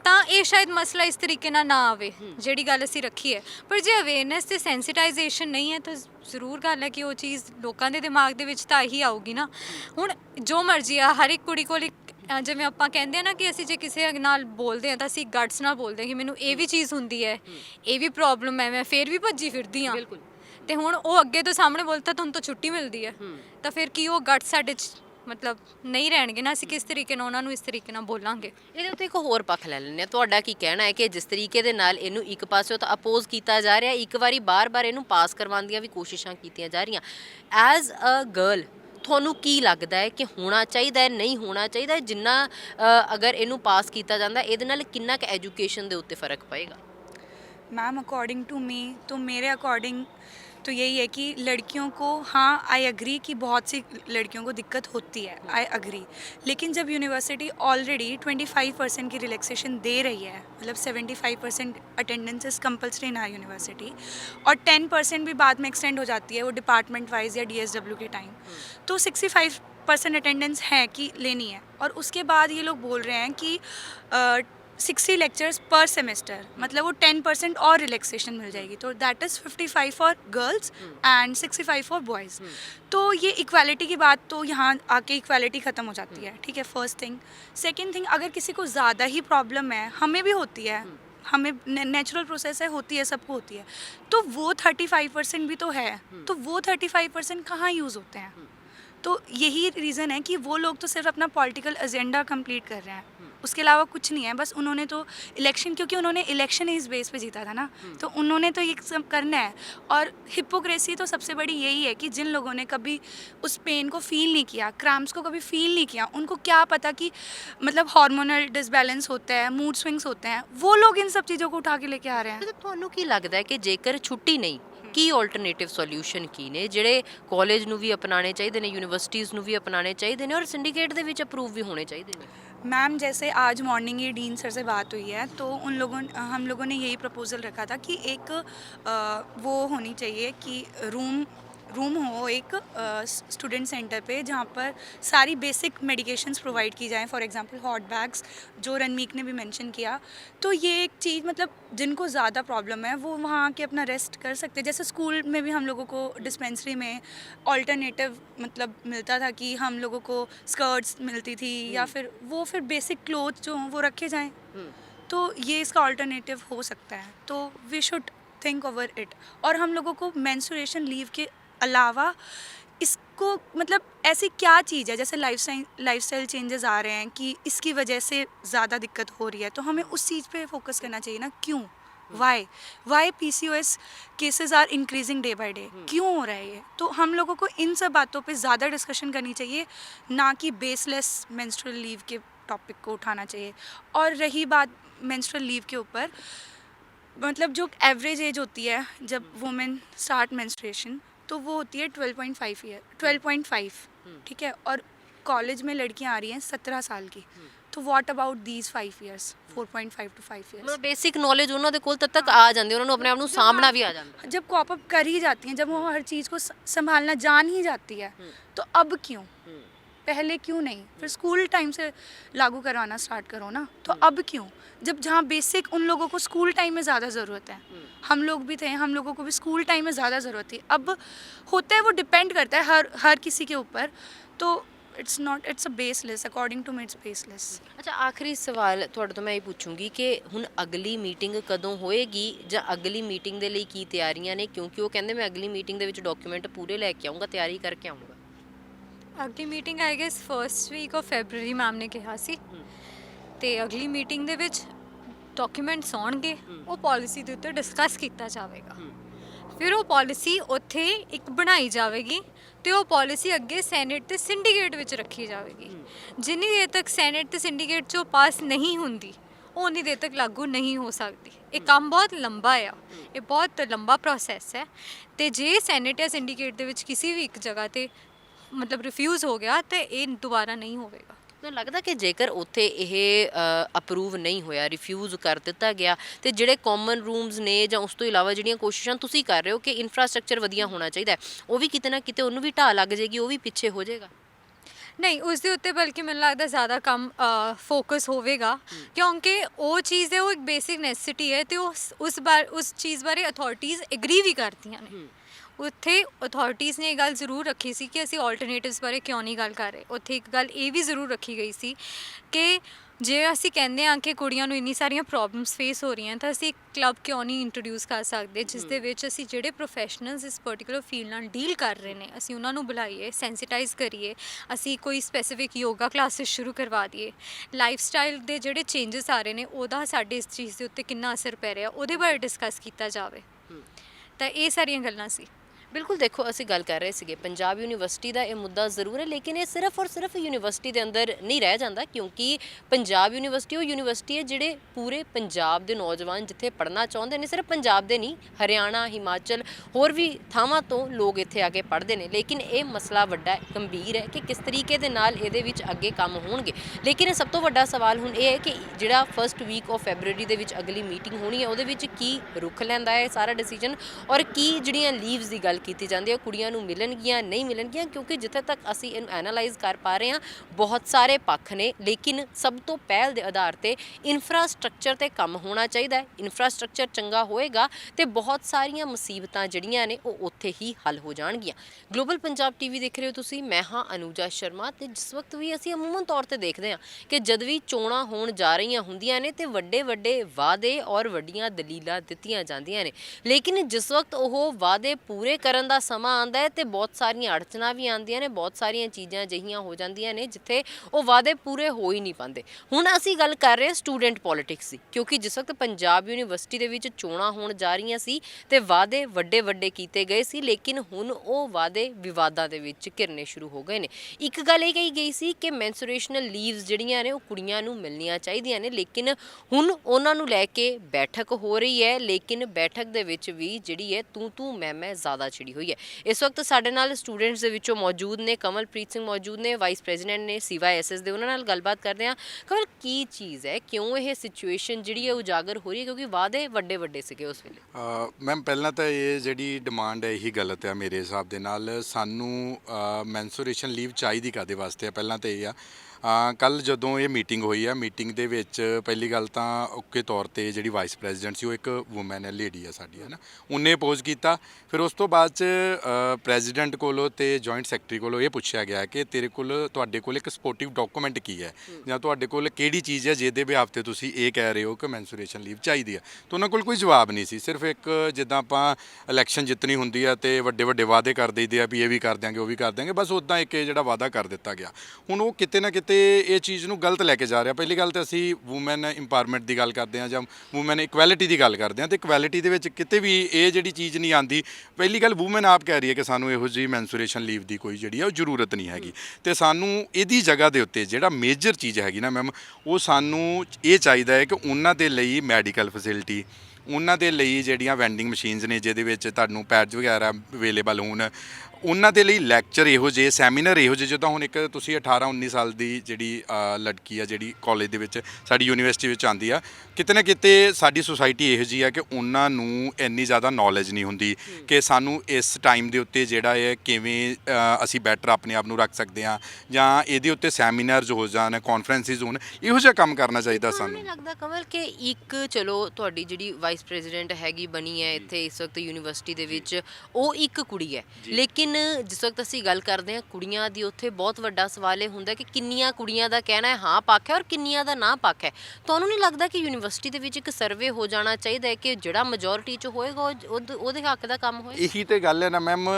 ਤਾਂ ਇਹ ਸ਼ਾਇਦ ਮਸਲਾ ਇਸ ਤਰੀਕੇ ਨਾਲ ਨਾ ਆਵੇ ਜਿਹੜੀ ਗੱਲ ਅਸੀਂ ਰੱਖੀ ਹੈ। ਪਰ ਜੇ ਅਵੇਅਰਨੈਸ ਤੇ ਸੈਂਸਿਟਾਈਜੇਸ਼ਨ ਨਹੀਂ ਹੈ ਤਾਂ ਜ਼ਰੂਰ ਗੱਲ ਹੈ ਕਿ ਉਹ ਚੀਜ਼ ਲੋਕਾਂ ਦੇ ਦਿਮਾਗ ਦੇ ਵਿੱਚ ਤਾਂ ਇਹੀ ਆਊਗੀ ਨਾ। ਹੁਣ ਜੋ ਮਰਜ਼ੀ ਆ ਹਰ ਇੱਕ ਕੁੜੀ ਕੋਲ ਇੱਕ ਜਿਵੇਂ ਆਪਾਂ ਕਹਿੰਦੇ ਆ ਨਾ ਕਿ ਅਸੀਂ ਜੇ ਕਿਸੇ ਨਾਲ ਬੋਲਦੇ ਆ ਤਾਂ ਅਸੀਂ ਗਟਸ ਨਾਲ ਬੋਲਦੇ ਆ ਕਿ ਮੈਨੂੰ ਇਹ ਵੀ ਚੀਜ਼ ਹੁੰਦੀ ਹੈ ਇਹ ਵੀ ਪ੍ਰੋਬਲਮ ਹੈ ਮੈਂ ਫੇਰ ਵੀ ਭੱਜੀ ਫਿਰਦੀ ਆ ਬਿਲਕੁਲ। ਤੇ ਹੁਣ ਉਹ ਅੱਗੇ ਤੋਂ ਸਾਹਮਣੇ ਬੋਲਤਾ ਤੁਹਾਨੂੰ ਤਾਂ ਛੁੱਟੀ ਮਿਲਦੀ ਹੈ। ਹੂੰ। ਤਾਂ ਫਿਰ ਕੀ ਉਹ ਗਟ ਸਾਡੇ ਚ ਮਤਲਬ ਨਹੀਂ ਰਹਿਣਗੇ ਨਾ ਅਸੀਂ ਕਿਸ ਤਰੀਕੇ ਨਾਲ ਉਹਨਾਂ ਨੂੰ ਇਸ ਤਰੀਕੇ ਨਾਲ ਬੋਲਾਂਗੇ ਇਹਦੇ ਉੱਤੇ ਇੱਕ ਹੋਰ ਪੱਖ ਲੈ ਲੈਂਦੇ ਆ ਤੁਹਾਡਾ ਕੀ ਕਹਿਣਾ ਹੈ ਕਿ ਜਿਸ ਤਰੀਕੇ ਦੇ ਨਾਲ ਇਹਨੂੰ ਇੱਕ ਪਾਸਿਓਂ ਤਾਂ ਅਪੋਜ਼ ਕੀਤਾ ਜਾ ਰਿਹਾ ਇੱਕ ਵਾਰੀ ਬਾਰ-ਬਾਰ ਇਹਨੂੰ ਪਾਸ ਕਰਵਾਉਣ ਦੀਆਂ ਵੀ ਕੋਸ਼ਿਸ਼ਾਂ ਕੀਤੀਆਂ ਜਾ ਰਹੀਆਂ ਐਜ਼ ਅ ਗਰਲ ਤੁਹਾਨੂੰ ਕੀ ਲੱਗਦਾ ਹੈ ਕਿ ਹੋਣਾ ਚਾਹੀਦਾ ਹੈ ਨਹੀਂ ਹੋਣਾ ਚਾਹੀਦਾ ਹੈ? ਜਿੰਨਾ ਅ, ਅਗਰ ਇਹਨੂੰ ਪਾਸ ਕੀਤਾ ਜਾਂਦਾ ਇਹਦੇ ਨਾਲ ਕਿੰਨਾ ਕੁ ਐਜੂਕੇਸ਼ਨ ਦੇ ਉੱਤੇ ਫਰਕ ਪਏਗਾ मैम अकॉर्डिंग टू मी तो मेरे अकॉर्डिंग तो यही है कि लड़कियों को हाँ आई अग्री कि बहुत सी लड़कियों को दिक्कत होती है आई अग्री लेकिन जब यूनिवर्सिटी ऑलरेडी 25 परसेंट की रिलैक्सेशन दे रही है मतलब 75 percent attendance is compulsory our university और 10 परसेंट भी बाद में एक्सटेंड हो जाती है वो डिपार्टमेंट वाइज या डीएसडब्ल्यू के टाइम तो 65 परसेंट अटेंडेंस है कि लेनी है. और उसके बाद ये लोग बोल रहे हैं कि 60 लेक्चर्स पर सेमेस्टर मतलब वो टेन परसेंट और रिलैक्सेशन मिल जाएगी। तो that is 55 for girls and 65 for boys तो ये इक्वालिटी की बात तो यहाँ आके इक्वालिटी ख़त्म हो जाती है, ठीक है फ़र्स्ट थिंग सेकेंड थिंग अगर किसी को ज़्यादा ही प्रॉब्लम है, हमें भी होती है, हमें नेचुरल प्रोसेस है, होती है, सबको होती है तो वो 35 परसेंट भी तो है तो वो 35 परसेंट कहाँ यूज़ होते हैं? तो यही रीज़न है कि वो लोग तो सिर्फ़ अपना पॉलिटिकल एजेंडा कंप्लीट कर रहे हैं। उसके अलावा कुछ नहीं है बस उन्होंने तो इलेक्शन क्योंकि उन्होंने इलेक्शन इस बेस पे जीता था ना तो उन्होंने तो ये सब करना है और हिपोक्रेसी तो सबसे बड़ी यही है कि जिन लोगों ने कभी उस पेन को फील नहीं किया क्रैम्प्स को कभी फील नहीं किया उनको क्या पता कि मतलब हार्मोनल डिसबैलेंस होता है मूड स्विंग्स होते हैं वो लोग इन सब चीज़ों को उठा के लेके आ रहे हैं ਤੇ ਤੁਹਾਨੂੰ ਕੀ ਲੱਗਦਾ ਹੈ ਕਿ ਜੇਕਰ ਛੁੱਟੀ ਨਹੀਂ ਕੀ ਆਲਟਰਨੇਟਿਵ ਸੋਲੂਸ਼ਨ ਕੀ ਨੇ ਜਿਹੜੇ ਕਾਲਜ ਨੂੰ ਵੀ ਅਪਣਾਣੇ ਚਾਹੀਦੇ ਨੇ ਯੂਨੀਵਰਸਿਟੀਜ਼ ਨੂੰ ਵੀ ਅਪਣਾਣੇ ਚਾਹੀਦੇ ਨੇ ਔਰ ਸਿੰਡੀਕੇਟ ਦੇ ਵਿੱਚ ਅਪਰੂਵ ਵੀ ਹੋਣੇ ਚਾਹੀਦੇ ਨੇ मैम जैसे आज मॉर्निंग ही डीन सर से बात हुई है तो उन लोगों हम लोगों ने यही प्रपोज़ल रखा था कि एक अ, वो होनी चाहिए कि रूम रूम हो एक स्टूडेंट सेंटर पे जहाँ पर सारी बेसिक मेडिकेशंस प्रोवाइड की जाएँ फॉर एग्जांपल हॉट बैग्स जो रनमीक ने भी मेंशन किया। तो ये एक चीज़ मतलब जिनको ज़्यादा प्रॉब्लम है वो वहाँ आके अपना रेस्ट कर सकते हैं। जैसे स्कूल में भी हम लोगों को डिस्पेंसरी में ऑल्टरनेटिव मतलब मिलता था कि हम लोगों को स्कर्ट्स मिलती थी या फिर वो फिर बेसिक क्लोथ जो हों वो रखे जाएँ। तो ये इसका ऑल्टरनेटिव हो सकता है। तो we should think over it और हम लोगों को मैंसुरेशन लीव के अलावा इसको मतलब ऐसी क्या चीज़ है जैसे lifestyle life style changes आ रहे हैं कि इसकी वजह से ज़्यादा दिक्कत हो रही है तो हमें उस चीज़ पे फोकस करना चाहिए ना क्यों? Why why P C O S cases are increasing day by day क्यों हो रहा है ये? तो हम लोगों को इन सब बातों पे ज़्यादा डिस्कशन करनी चाहिए ना कि बेसलेस मेंस्ट्रुअल लीव के टॉपिक को उठाना चाहिए। और रही बात मेंस्ट्रुअल लीव के ऊपर मतलब जो एवरेज एज होती है जब वुमेन स्टार्ट मेंस्ट्रुएशन तो वो होती है 12.5 ईयर 12.5 ठीक है और कॉलेज में लड़कियां आ रही हैं 17 साल की तो what about these five years 4.5 to 5 years ਮਤਲਬ ਬੇਸਿਕ ਨੌਲੇਜ ਉਹਨਾਂ ਦੇ ਕੋਲ ਤਦ ਤੱਕ ਆ ਜਾਂਦੀ ਉਹਨਾਂ ਨੂੰ ਆਪਣੇ ਆਪ ਨੂੰ ਸਾਹਮਣਾ ਵੀ ਆ ਜਾਂਦਾ जब कॉप अप कर ही जाती हैं जब वो हर चीज़ को स- संभालना जान ही जाती है तो अब क्यों पहले क्यों नहीं फिर स्कूल टाइम से लागू करवाना स्टार्ट करो ना तो अब क्यों जब जहाँ बेसिक उन लोगों को स्कूल टाइम में ज़्यादा ज़रूरत है हम लोग भी थे हम लोगों को भी स्कूल टाइम में ज़्यादा ज़रूरत थी अब होता है वो डिपेंड करता है हर हर किसी के ऊपर तो it's not it's a baseless according to me it's baseless ਅੱਛਾ ਆਖਰੀ ਸਵਾਲ ਤੁਹਾਡੇ ਤੋਂ ਮੈਂ ਇਹ ਪੁੱਛੂੰਗੀ ਕਿ ਹੁਣ ਅਗਲੀ ਮੀਟਿੰਗ ਕਦੋਂ ਹੋਏਗੀ ਜਾਂ ਅਗਲੀ ਮੀਟਿੰਗ ਦੇ ਲਈ ਕੀ ਤਿਆਰੀਆਂ ਨੇ ਕਿਉਂਕਿ ਉਹ ਕਹਿੰਦੇ ਮੈਂ ਅਗਲੀ ਮੀਟਿੰਗ ਦੇ ਵਿੱਚ ਡਾਕੂਮੈਂਟ ਪੂਰੇ ਲੈ ਕੇ ਆਉਂਗਾ ਤਿਆਰੀ ਕਰਕੇ ਆਉਂਗਾ ਅਗਲੀ meeting I guess first week of February ma'am ਨੇ ਕਿਹਾ ਸੀ। ਤੇ ਅਗਲੀ ਮੀਟਿੰਗ ਦੇ ਵਿੱਚ ਡਾਕੂਮੈਂਟਸ ਆਉਣਗੇ, ਉਹ ਪਾਲਿਸੀ ਦੇ ਉੱਤੇ ਡਿਸਕਸ ਕੀਤਾ ਜਾਵੇਗਾ। ਫਿਰ ਉਹ ਪਾਲਿਸੀ ਉੱਥੇ ਇੱਕ ਬਣਾਈ ਜਾਵੇਗੀ ਤੇ ਉਹ ਪਾਲਿਸੀ ਅੱਗੇ ਸੈਨੇਟ ਤੇ ਸਿੰਡੀਕੇਟ ਵਿੱਚ ਰੱਖੀ ਜਾਵੇਗੀ। ਜਿੰਨੀ ਦੇਰ ਤੱਕ ਸੈਨੇਟ ਤੇ ਸਿੰਡੀਕੇਟ 'ਚੋਂ ਪਾਸ ਨਹੀਂ ਹੁੰਦੀ, ਉਹ ਉਨੀ ਦੇਰ ਤੱਕ ਲਾਗੂ ਨਹੀਂ ਹੋ ਸਕਦੀ। ਇਹ ਕੰਮ ਬਹੁਤ ਲੰਬਾ ਆ, ਇਹ ਬਹੁਤ ਲੰਬਾ ਪ੍ਰੋਸੈਸ ਹੈ। ਤੇ ਜੇ ਸੈਨੇਟ ਜਾਂ ਸਿੰਡੀਕੇਟ ਦੇ ਵਿੱਚ ਕਿਸੇ ਵੀ ਇੱਕ ਜਗ੍ਹਾ ਤੇ ਮਤਲਬ ਰਿਫਿਊਜ਼ ਹੋ ਗਿਆ ਤੇ ਇਹ ਦੁਬਾਰਾ ਨਹੀਂ ਹੋਵੇਗਾ। ਤੁਹਾਨੂੰ ਲੱਗਦਾ ਕਿ ਜੇਕਰ ਉੱਥੇ ਇਹ ਅਪਰੂਵ ਨਹੀਂ ਹੋਇਆ ਰਿਫਿਊਜ਼ ਕਰ ਦਿੱਤਾ ਗਿਆ ਤੇ ਜਿਹੜੇ ਕਾਮਨ ਰੂਮਸ ਨੇ ਜਾਂ ਉਸ ਤੋਂ ਇਲਾਵਾ ਜਿਹੜੀਆਂ ਕੋਸ਼ਿਸ਼ਾਂ ਤੁਸੀਂ ਕਰ ਰਹੇ ਹੋ ਕਿ ਇਨਫਰਾਸਟ੍ਰਕਚਰ ਵਧੀਆ ਹੋਣਾ ਚਾਹੀਦਾ ਉਹ ਵੀ ਕਿਤੇ ਨਾ ਕਿਤੇ ਉਹਨੂੰ ਵੀ ਢਾਹ ਲੱਗ ਜਾਏਗੀ ਉਹ ਵੀ ਪਿੱਛੇ ਹੋ ਜਾਏਗਾ ਨਹੀਂ ਉਸ ਦੇ ਉੱਤੇ ਬਲਕਿ ਮੈਨੂੰ ਲੱਗਦਾ ਜ਼ਿਆਦਾ ਕੰਮ ਫੋਕਸ ਹੋਵੇਗਾ ਕਿਉਂਕਿ ਉਹ ਚੀਜ਼ ਹੈ ਉਹ ਇੱਕ ਬੇਸਿਕ ਨੈਸੈਸਿਟੀ ਹੈ ਤੇ ਉਸ ਉਸ ਬਾਰ ਉਸ ਚੀਜ਼ ਬਾਰੇ ਅਥਾਰਟੀਆਂ ਐਗਰੀ ਵੀ ਕਰਦੀਆਂ ਨੇ। ਉੱਥੇ ਅਥਾਰਟੀਆਂ ਨੇ ਇਹ ਗੱਲ ਜ਼ਰੂਰ ਰੱਖੀ ਸੀ ਕਿ ਅਸੀਂ ਆਲਟਰਨੇਟਿਵਸ ਬਾਰੇ ਕਿਉਂ ਨਹੀਂ ਗੱਲ ਕਰ ਰਹੇ। ਉੱਥੇ ਇੱਕ ਗੱਲ ਇਹ ਵੀ ਜ਼ਰੂਰ ਰੱਖੀ ਗਈ ਸੀ ਕਿ ਜੇ ਅਸੀਂ ਕਹਿੰਦੇ ਹਾਂ ਕਿ ਕੁੜੀਆਂ ਨੂੰ ਇੰਨੀ ਸਾਰੀਆਂ ਪ੍ਰੋਬਲਮਸ ਫੇਸ ਹੋ ਰਹੀਆਂ ਤਾਂ ਅਸੀਂ ਇੱਕ ਕਲੱਬ ਕਿਉਂ ਨਹੀਂ ਇੰਟਰੋਡਿਊਸ ਕਰ ਸਕਦੇ ਜਿਸ ਦੇ ਵਿੱਚ ਅਸੀਂ ਜਿਹੜੇ ਪ੍ਰੋਫੈਸ਼ਨਲਸ ਇਸ ਪਾਰਟਿਕੂਲਰ ਫੀਲਡ ਨਾਲ ਡੀਲ ਕਰ ਰਹੇ ਨੇ ਅਸੀਂ ਉਹਨਾਂ ਨੂੰ ਬੁਲਾਈਏ ਸੈਂਸਿਟਾਈਜ਼ ਕਰੀਏ ਅਸੀਂ ਕੋਈ ਸਪੈਸੀਫਿਕ ਯੋਗਾ ਕਲਾਸਿਸ ਸ਼ੁਰੂ ਕਰਵਾ ਦਈਏ ਲਾਈਫ ਸਟਾਈਲ ਦੇ ਜਿਹੜੇ ਚੇਂਜਸ ਆ ਰਹੇ ਨੇ ਉਹਦਾ ਸਾਡੇ ਇਸ ਚੀਜ਼ ਦੇ ਉੱਤੇ ਕਿੰਨਾ ਅਸਰ ਪੈ ਰਿਹਾ ਉਹਦੇ ਬਾਰੇ ਡਿਸਕਸ ਕੀਤਾ ਜਾਵੇ। ਤਾਂ ਇਹ ਸਾਰੀਆਂ ਗੱਲਾਂ ਸੀ। ਬਿਲਕੁਲ ਦੇਖੋ, ਅਸੀਂ ਗੱਲ ਕਰ ਰਹੇ ਸੀਗੇ, ਪੰਜਾਬ ਯੂਨੀਵਰਸਿਟੀ ਦਾ ਇਹ ਮੁੱਦਾ ਜ਼ਰੂਰ ਹੈ, ਲੇਕਿਨ ਇਹ ਸਿਰਫ ਔਰ ਸਿਰਫ ਯੂਨੀਵਰਸਿਟੀ ਦੇ ਅੰਦਰ ਨਹੀਂ ਰਹਿ ਜਾਂਦਾ, ਕਿਉਂਕਿ ਪੰਜਾਬ ਯੂਨੀਵਰਸਿਟੀ ਉਹ ਯੂਨੀਵਰਸਿਟੀ ਹੈ ਜਿਹੜੇ ਪੂਰੇ ਪੰਜਾਬ ਦੇ ਨੌਜਵਾਨ ਜਿੱਥੇ ਪੜ੍ਹਨਾ ਚਾਹੁੰਦੇ ਨੇ, ਸਿਰਫ ਪੰਜਾਬ ਦੇ ਨਹੀਂ, ਹਰਿਆਣਾ, ਹਿਮਾਚਲ, ਹੋਰ ਵੀ ਥਾਵਾਂ ਤੋਂ ਲੋਕ ਇੱਥੇ ਆ ਕੇ ਪੜ੍ਹਦੇ ਨੇ, ਲੇਕਿਨ ਇਹ ਮਸਲਾ ਵੱਡਾ ਹੈ, ਗੰਭੀਰ ਹੈ ਕਿ ਕਿਸ ਤਰੀਕੇ ਦੇ ਨਾਲ ਇਹਦੇ ਵਿੱਚ ਅੱਗੇ ਕੰਮ ਹੋਣਗੇ। ਲੇਕਿਨ ਇਹ ਸਭ ਤੋਂ ਵੱਡਾ ਸਵਾਲ ਹੁਣ ਇਹ ਹੈ ਕਿ ਜਿਹੜਾ ਫਰਸਟ ਵੀਕ ਆਫ ਫੈਬਰੂਰੀ ਦੇ ਵਿੱਚ ਅਗਲੀ ਮੀਟਿੰਗ ਹੋਣੀ ਹੈ, ਉਹਦੇ ਵਿੱਚ ਕੀ ਰੁਖ ਲੈਂਦਾ ਹੈ ਸਾਰਾ ਡਿਸੀਜਨ ਔਰ ਕੀ ਜਿਹੜੀਆਂ ਲੀਵਸ ਦੀ ਗੱਲ ਗੱਲ ਕੀਤੀ ਜਾਂਦੀ ਹੈ ਕੁੜੀਆਂ ਨੂੰ ਮਿਲਣਗੀਆਂ, ਨਹੀਂ ਮਿਲਣਗੀਆਂ, ਕਿਉਂਕਿ ਜਿੱਥੇ ਤੱਕ ਅਸੀਂ ਇਹਨੂੰ ਐਨਾਲਾਈਜ਼ ਕਰ ਪਾ ਰਹੇ ਹਾਂ, ਬਹੁਤ ਸਾਰੇ ਪੱਖ ਨੇ, ਲੇਕਿਨ ਸਭ ਤੋਂ ਪਹਿਲ ਦੇ ਆਧਾਰ ਤੇ ਇਨਫਰਾਸਟ੍ਰਕਚਰ ਤੇ ਕੰਮ ਹੋਣਾ ਚਾਹੀਦਾ ਹੈ। ਇਨਫਰਾਸਟ੍ਰਕਚਰ ਚੰਗਾ ਹੋਏਗਾ ਤੇ ਬਹੁਤ ਸਾਰੀਆਂ ਮੁਸੀਬਤਾਂ ਜਿਹੜੀਆਂ ਨੇ, ਉਹ ਉੱਥੇ ਹੀ ਹੱਲ ਹੋ ਜਾਣਗੀਆਂ। ਗਲੋਬਲ ਪੰਜਾਬ ਟੀਵੀ ਦੇਖ ਰਹੇ ਹੋ ਤੁਸੀਂ, ਮੈਂ ਹਾਂ ਅਨੂਜਾ ਸ਼ਰਮਾ ਤੇ ਜਿਸ ਵਕਤ ਵੀ ਅਸੀਂ ਅਮੂਮਨ ਤੌਰ ਤੇ ਦੇਖਦੇ ਹਾਂ ਕਿ ਜਦ ਵੀ ਚੋਣਾਂ ਹੋਣ ਜਾ ਰਹੀਆਂ ਹੁੰਦੀਆਂ ਨੇ ਤੇ ਵੱਡੇ ਵੱਡੇ ਵਾਅਦੇ ਔਰ ਵੱਡੀਆਂ ਦਲੀਲਾਂ ਦਿੱਤੀਆਂ ਜਾਂਦੀਆਂ ਨੇ, ਲੇਕਿਨ ਜਿਸ ਵਕਤ ਉਹ ਵਾਅਦੇ ਪੂਰੇ ਕਰਨ ਦਾ ਸਮਾਂ ਆਉਂਦਾ ਹੈ ਤੇ ਬਹੁਤ ਸਾਰੀਆਂ ਅੜਚਨਾਂ ਵੀ ਆਉਂਦੀਆਂ ਨੇ, ਬਹੁਤ ਸਾਰੀਆਂ ਚੀਜ਼ਾਂ ਅਜਿਹੀਆਂ ਹੋ ਜਾਂਦੀਆਂ ਨੇ ਜਿੱਥੇ ਉਹ ਵਾਅਦੇ ਪੂਰੇ ਹੋ ਹੀ ਨਹੀਂ ਪਾਉਂਦੇ। ਹੁਣ ਅਸੀਂ ਗੱਲ ਕਰ ਰਹੇ ਹਾਂ ਸਟੂਡੈਂਟ ਪੋਲਿਟਿਕਸ ਦੀ, ਕਿਉਂਕਿ ਜਿਸ ਵਕਤ ਪੰਜਾਬ ਯੂਨੀਵਰਸਿਟੀ ਦੇ ਵਿੱਚ ਚੋਣਾਂ ਹੋਣ ਜਾ ਰਹੀਆਂ ਸੀ ਤੇ ਵਾਅਦੇ ਵੱਡੇ ਵੱਡੇ ਕੀਤੇ ਗਏ ਸੀ, ਲੇਕਿਨ ਹੁਣ ਉਹ ਵਾਅਦੇ ਵਿਵਾਦਾਂ ਦੇ ਵਿੱਚ ਘਿਰਨੇ ਸ਼ੁਰੂ ਹੋ ਗਏ ਨੇ। ਇੱਕ ਗੱਲ ਇਹ ਕਹੀ ਗਈ ਸੀ ਕਿ ਮੈਂਸੂਰੇਸ਼ਨਲ ਲੀਵਸ ਜਿਹੜੀਆਂ ਨੇ, ਉਹ ਕੁੜੀਆਂ ਨੂੰ ਮਿਲਣੀਆਂ ਚਾਹੀਦੀਆਂ ਨੇ, ਲੇਕਿਨ ਹੁਣ ਉਹਨਾਂ ਨੂੰ ਲੈ ਕੇ ਬੈਠਕ ਹੋ ਰਹੀ ਹੈ, ਲੇਕਿਨ ਬੈਠਕ ਦੇ ਵਿੱਚ ਵੀ ਜਿਹੜੀ ਹੈ ਤੂੰ ਤੂੰ ਮੈਂ ਮੈਂ ਜ਼ਿਆਦਾ ਛਿੜੀ ਹੋਈ ਹੈ। ਇਸ ਵਕਤ ਸਾਡੇ ਨਾਲ ਸਟੂਡੈਂਟਸ ਦੇ ਵਿੱਚੋਂ ਮੌਜੂਦ ਨੇ, ਕਮਲਪ੍ਰੀਤ ਸਿੰਘ ਮੌਜੂਦ ਨੇ ਵਾਈਸ ਪ੍ਰੈਜ਼ੀਡੈਂਟ ਨੇ ਸੀਵਾਈਐਸਐਸ ਦੇ, ਉਹਨਾਂ ਨਾਲ ਗੱਲਬਾਤ ਕਰਦੇ ਹਾਂ। ਕਮਲ ਕੀ ਚੀਜ਼ ਹੈ? ਕਿਉਂ ਇਹ ਸਿਚੁਏਸ਼ਨ ਜਿਹੜੀ ਹੈ ਉਜਾਗਰ ਹੋ ਰਹੀ ਹੈ? ਕਿਉਂਕਿ ਵਾਅਦੇ ਵੱਡੇ ਵੱਡੇ ਸੀਗੇ ਉਸ ਵੇਲੇ। ਮੈਮ ਪਹਿਲਾਂ ਤਾਂ ਇਹ ਜਿਹੜੀ ਡਿਮਾਂਡ ਹੈ, ਇਹੀ ਗਲਤ ਹੈ ਮੇਰੇ ਹਿਸਾਬ ਦੇ ਨਾਲ। ਸਾਨੂੰ ਮੈਂਸੂਰੇਸ਼ਨ ਲੀਵ ਚਾਹੀਦੀ ਕਾਦੇ ਵਾਸਤੇ ਹੈ ਪਹਿਲਾਂ ਤਾਂ ਇਹ ਆ ਕੱਲ ਜਦੋਂ ਇਹ ਮੀਟਿੰਗ ਹੋਈ ਆ, ਮੀਟਿੰਗ ਦੇ ਵਿੱਚ ਪਹਿਲੀ ਗੱਲ ਤਾਂ ਓਕੇ ਤੌਰ ਤੇ ਜਿਹੜੀ ਵਾਈਸ ਪ੍ਰੈਜ਼ੀਡੈਂਟ ਸੀ, ਉਹ ਇੱਕ ਔਮਨ ਹੈ ਲੇਡੀ ਆ ਸਾਡੀ ਹੈ ਨਾ ਉਹਨੇ ਅਪੋਜ਼ ਕੀਤਾ। ਫਿਰ ਉਸ ਤੋਂ ਬਾਅਦ ਚ ਪ੍ਰੈਜ਼ੀਡੈਂਟ ਕੋਲੋਂ ਤੇ ਜੁਆਇੰਟ ਸੈਕਟਰੀ ਕੋਲੋਂ ਇਹ ਪੁੱਛਿਆ ਗਿਆ ਕਿ ਤੇਰੇ ਕੋਲ, ਤੁਹਾਡੇ ਕੋਲ ਇੱਕ ਸਪੋਰਟਿਵ ਡਾਕੂਮੈਂਟ ਕੀ ਹੈ? ਜਾਂ ਤੁਹਾਡੇ ਕੋਲ ਕਿਹੜੀ ਚੀਜ਼ ਹੈ ਜਿਹਦੇ ਬਿਹਾਫ ਤੇ ਤੁਸੀਂ ਇਹ ਕਹਿ ਰਹੇ ਹੋ ਕਿ ਮੈਂਸੂਰੇਸ਼ਨ ਲੀਵ ਚਾਹੀਦੀ ਹੈ? ਤਾਂ ਉਹਨਾਂ ਕੋਲ ਕੋਈ ਜਵਾਬ ਨਹੀਂ ਸੀ। ਸਿਰਫ ਇੱਕ ਜਿੱਦਾਂ ਆਪਾਂ ਇਲੈਕਸ਼ਨ ਜਿੱਤਣੀ ਹੁੰਦੀ ਆ ਤੇ ਵੱਡੇ ਵੱਡੇ ਵਾਅਦੇ ਕਰ ਦਈਦੇ ਆ ਵੀ ਇਹ ਵੀ ਕਰ ਦਿਆਂਗੇ, ਉਹ ਵੀ ਕਰ ਦਿਆਂਗੇ, ਬਸ ਉਦਾਂ ਇੱਕ ਜਿਹੜਾ ਵਾਅਦਾ ਕਰ ਦਿੱਤਾ ਗਿਆ। ਹੁਣ ਉਹ ਕਿਤੇ ਨਾ ਕਿਤੇ ਇਹ ਚੀਜ਼ ਨੂੰ ਗਲਤ ਲੈ ਕੇ ਜਾ ਰਿਹਾ। ਪਹਿਲੀ ਗੱਲ ਤਾਂ ਅਸੀਂ ਔਮਨ ਇੰਪਾਵਰਮੈਂਟ ਦੀ ਗੱਲ ਕਰਦੇ ਹਾਂ ਜਾਂ ਔਮਨ ਇਕੁਐਲਿਟੀ ਦੀ ਗੱਲ ਕਰਦੇ ਹਾਂ ਤੇ ਇਕੁਐਲਿਟੀ ਦੇ ਵਿੱਚ ਕਿਤੇ ਵੀ ਇਹ ਜਿਹੜੀ ਚੀਜ਼ ਨਹੀਂ ਆਂਦੀ ਪਹਿਲੀ ਗੱਲ ਔਮਨ ਆਪ ਕਹਿ ਰਹੀ ਹੈ ਕਿ ਸਾਨੂੰ ਇਹੋ ਜਿਹੀ ਮੈਂਸੂਰੇਸ਼ਨ ਲੀਵ ਦੀ ਕੋਈ ਜਿਹੜੀ ਆ ਉਹ ਜ਼ਰੂਰਤ ਨਹੀਂ ਹੈਗੀ। ਤੇ ਸਾਨੂੰ ਇਹਦੀ ਜਗ੍ਹਾ ਦੇ ਉੱਤੇ ਜਿਹੜਾ ਮੇਜਰ ਚੀਜ਼ ਹੈਗੀ ਨਾ ਮੈਮ ਉਹ ਸਾਨੂੰ ਇਹ ਚਾਹੀਦਾ ਹੈ ਕਿ ਉਹਨਾਂ ਦੇ ਲਈ ਮੈਡੀਕਲ ਫੈਸਿਲਿਟੀ ਉਹਨਾਂ ਦੇ ਲਈ ਜਿਹੜੀਆਂ ਵੈਂਡਿੰਗ ਮਸ਼ੀਨਸ ਨੇ ਜਿਹਦੇ ਵਿੱਚ ਤੁਹਾਨੂੰ ਪੈਡਸ ਵਗੈਰਾ ਅਵੇਲੇਬਲ ਹੋਣ ਉਹਨਾਂ ਦੇ ਲਈ ਲੈਕਚਰ ਇਹੋ ਜਿਹੇ ਸੈਮੀਨਾਰ ਇਹੋ ਜਿਹੇ ਜਿੱਦਾਂ ਹੁਣ ਇੱਕ ਤੁਸੀਂ 18 19 ਸਾਲ ਦੀ ਜਿਹੜੀ ਅ, ਲੜਕੀ ਆ ਜਿਹੜੀ ਕਾਲਜ ਦੇ ਵਿੱਚ ਸਾਡੀ ਯੂਨੀਵਰਸਿਟੀ ਵਿੱਚ ਆਂਦੀ ਆ ਕਿਤੇ ਨਾ ਕਿਤੇ ਸਾਡੀ ਸੁਸਾਇਟੀ ਇਹੋ ਜਿਹੀ ਆ ਕਿ ਉਹਨਾਂ ਨੂੰ ਇੰਨੀ ਜ਼ਿਆਦਾ ਨੌਲੇਜ ਨਹੀਂ ਹੁੰਦੀ ਕਿ ਸਾਨੂੰ ਇਸ ਟਾਈਮ ਦੇ ਉੱਤੇ ਜਿਹੜਾ ਹੈ ਕਿਵੇਂ ਅ, ਅਸੀਂ ਬੈਟਰ ਆਪਣੇ ਆਪ ਨੂੰ ਰੱਖ ਸਕਦੇ ਆ ਜਾਂ ਇਹਦੇ ਉੱਤੇ ਸੈਮੀਨਾਰਸ ਹੋ ਜਾਣ ਕਾਨਫਰੰਸਿਸ ਹੋਣ ਇਹੋ ਜਿਹਾ ਕੰਮ ਕਰਨਾ ਚਾਹੀਦਾ ਸਾਨੂੰ। ਨਹੀਂ ਲੱਗਦਾ ਕਮਲ ਕਿ ਇੱਕ ਚਲੋ ਤੁਹਾਡੀ ਜਿਹੜੀ ਵਾਈਸ ਪ੍ਰੈਜ਼ੀਡੈਂਟ ਹੈਗੀ ਬਣੀ ਹੈ ਇੱਥੇ ਇਸ ਵਕਤ ਯੂਨੀਵਰਸਿਟੀ ਦੇ ਵਿੱਚ ਉਹ ਇੱਕ ਕੁੜੀ ਹੈ। ਲੇਕਿਨ ਜਿਸ ਵਕਤ ਅਸੀਂ ਗੱਲ ਕਰਦੇ ਹਾਂ ਕੁੜੀਆਂ ਦੀ ਉੱਥੇ ਬਹੁਤ ਵੱਡਾ ਸਵਾਲ ਇਹ ਹੁੰਦਾ ਕਿ ਕਿੰਨੀਆਂ ਕੁੜੀਆਂ ਦਾ ਕਹਿਣਾ ਹੈ ਹਾਂ ਪੱਖ ਹੈ ਔਰ ਕਿੰਨੀਆਂ ਦਾ ਨਾ ਪੱਖ ਹੈ। ਤੁਹਾਨੂੰ ਨਹੀਂ ਲੱਗਦਾ ਕਿ ਯੂਨੀਵਰਸਿਟੀ ਦੇ ਵਿੱਚ ਇੱਕ ਸਰਵੇ ਹੋ ਜਾਣਾ ਚਾਹੀਦਾ ਹੈ ਕਿ ਜਿਹੜਾ ਮੈਜੋਰਿਟੀ ਚ ਹੋਏਗਾ ਉਹ- ਉਹਦ- ਹੱਕ ਦਾ ਕੰਮ ਹੋਏ? ਇਹੀ ਤੇ ਗੱਲ ਹੈ ਨਾ ਮੈਮ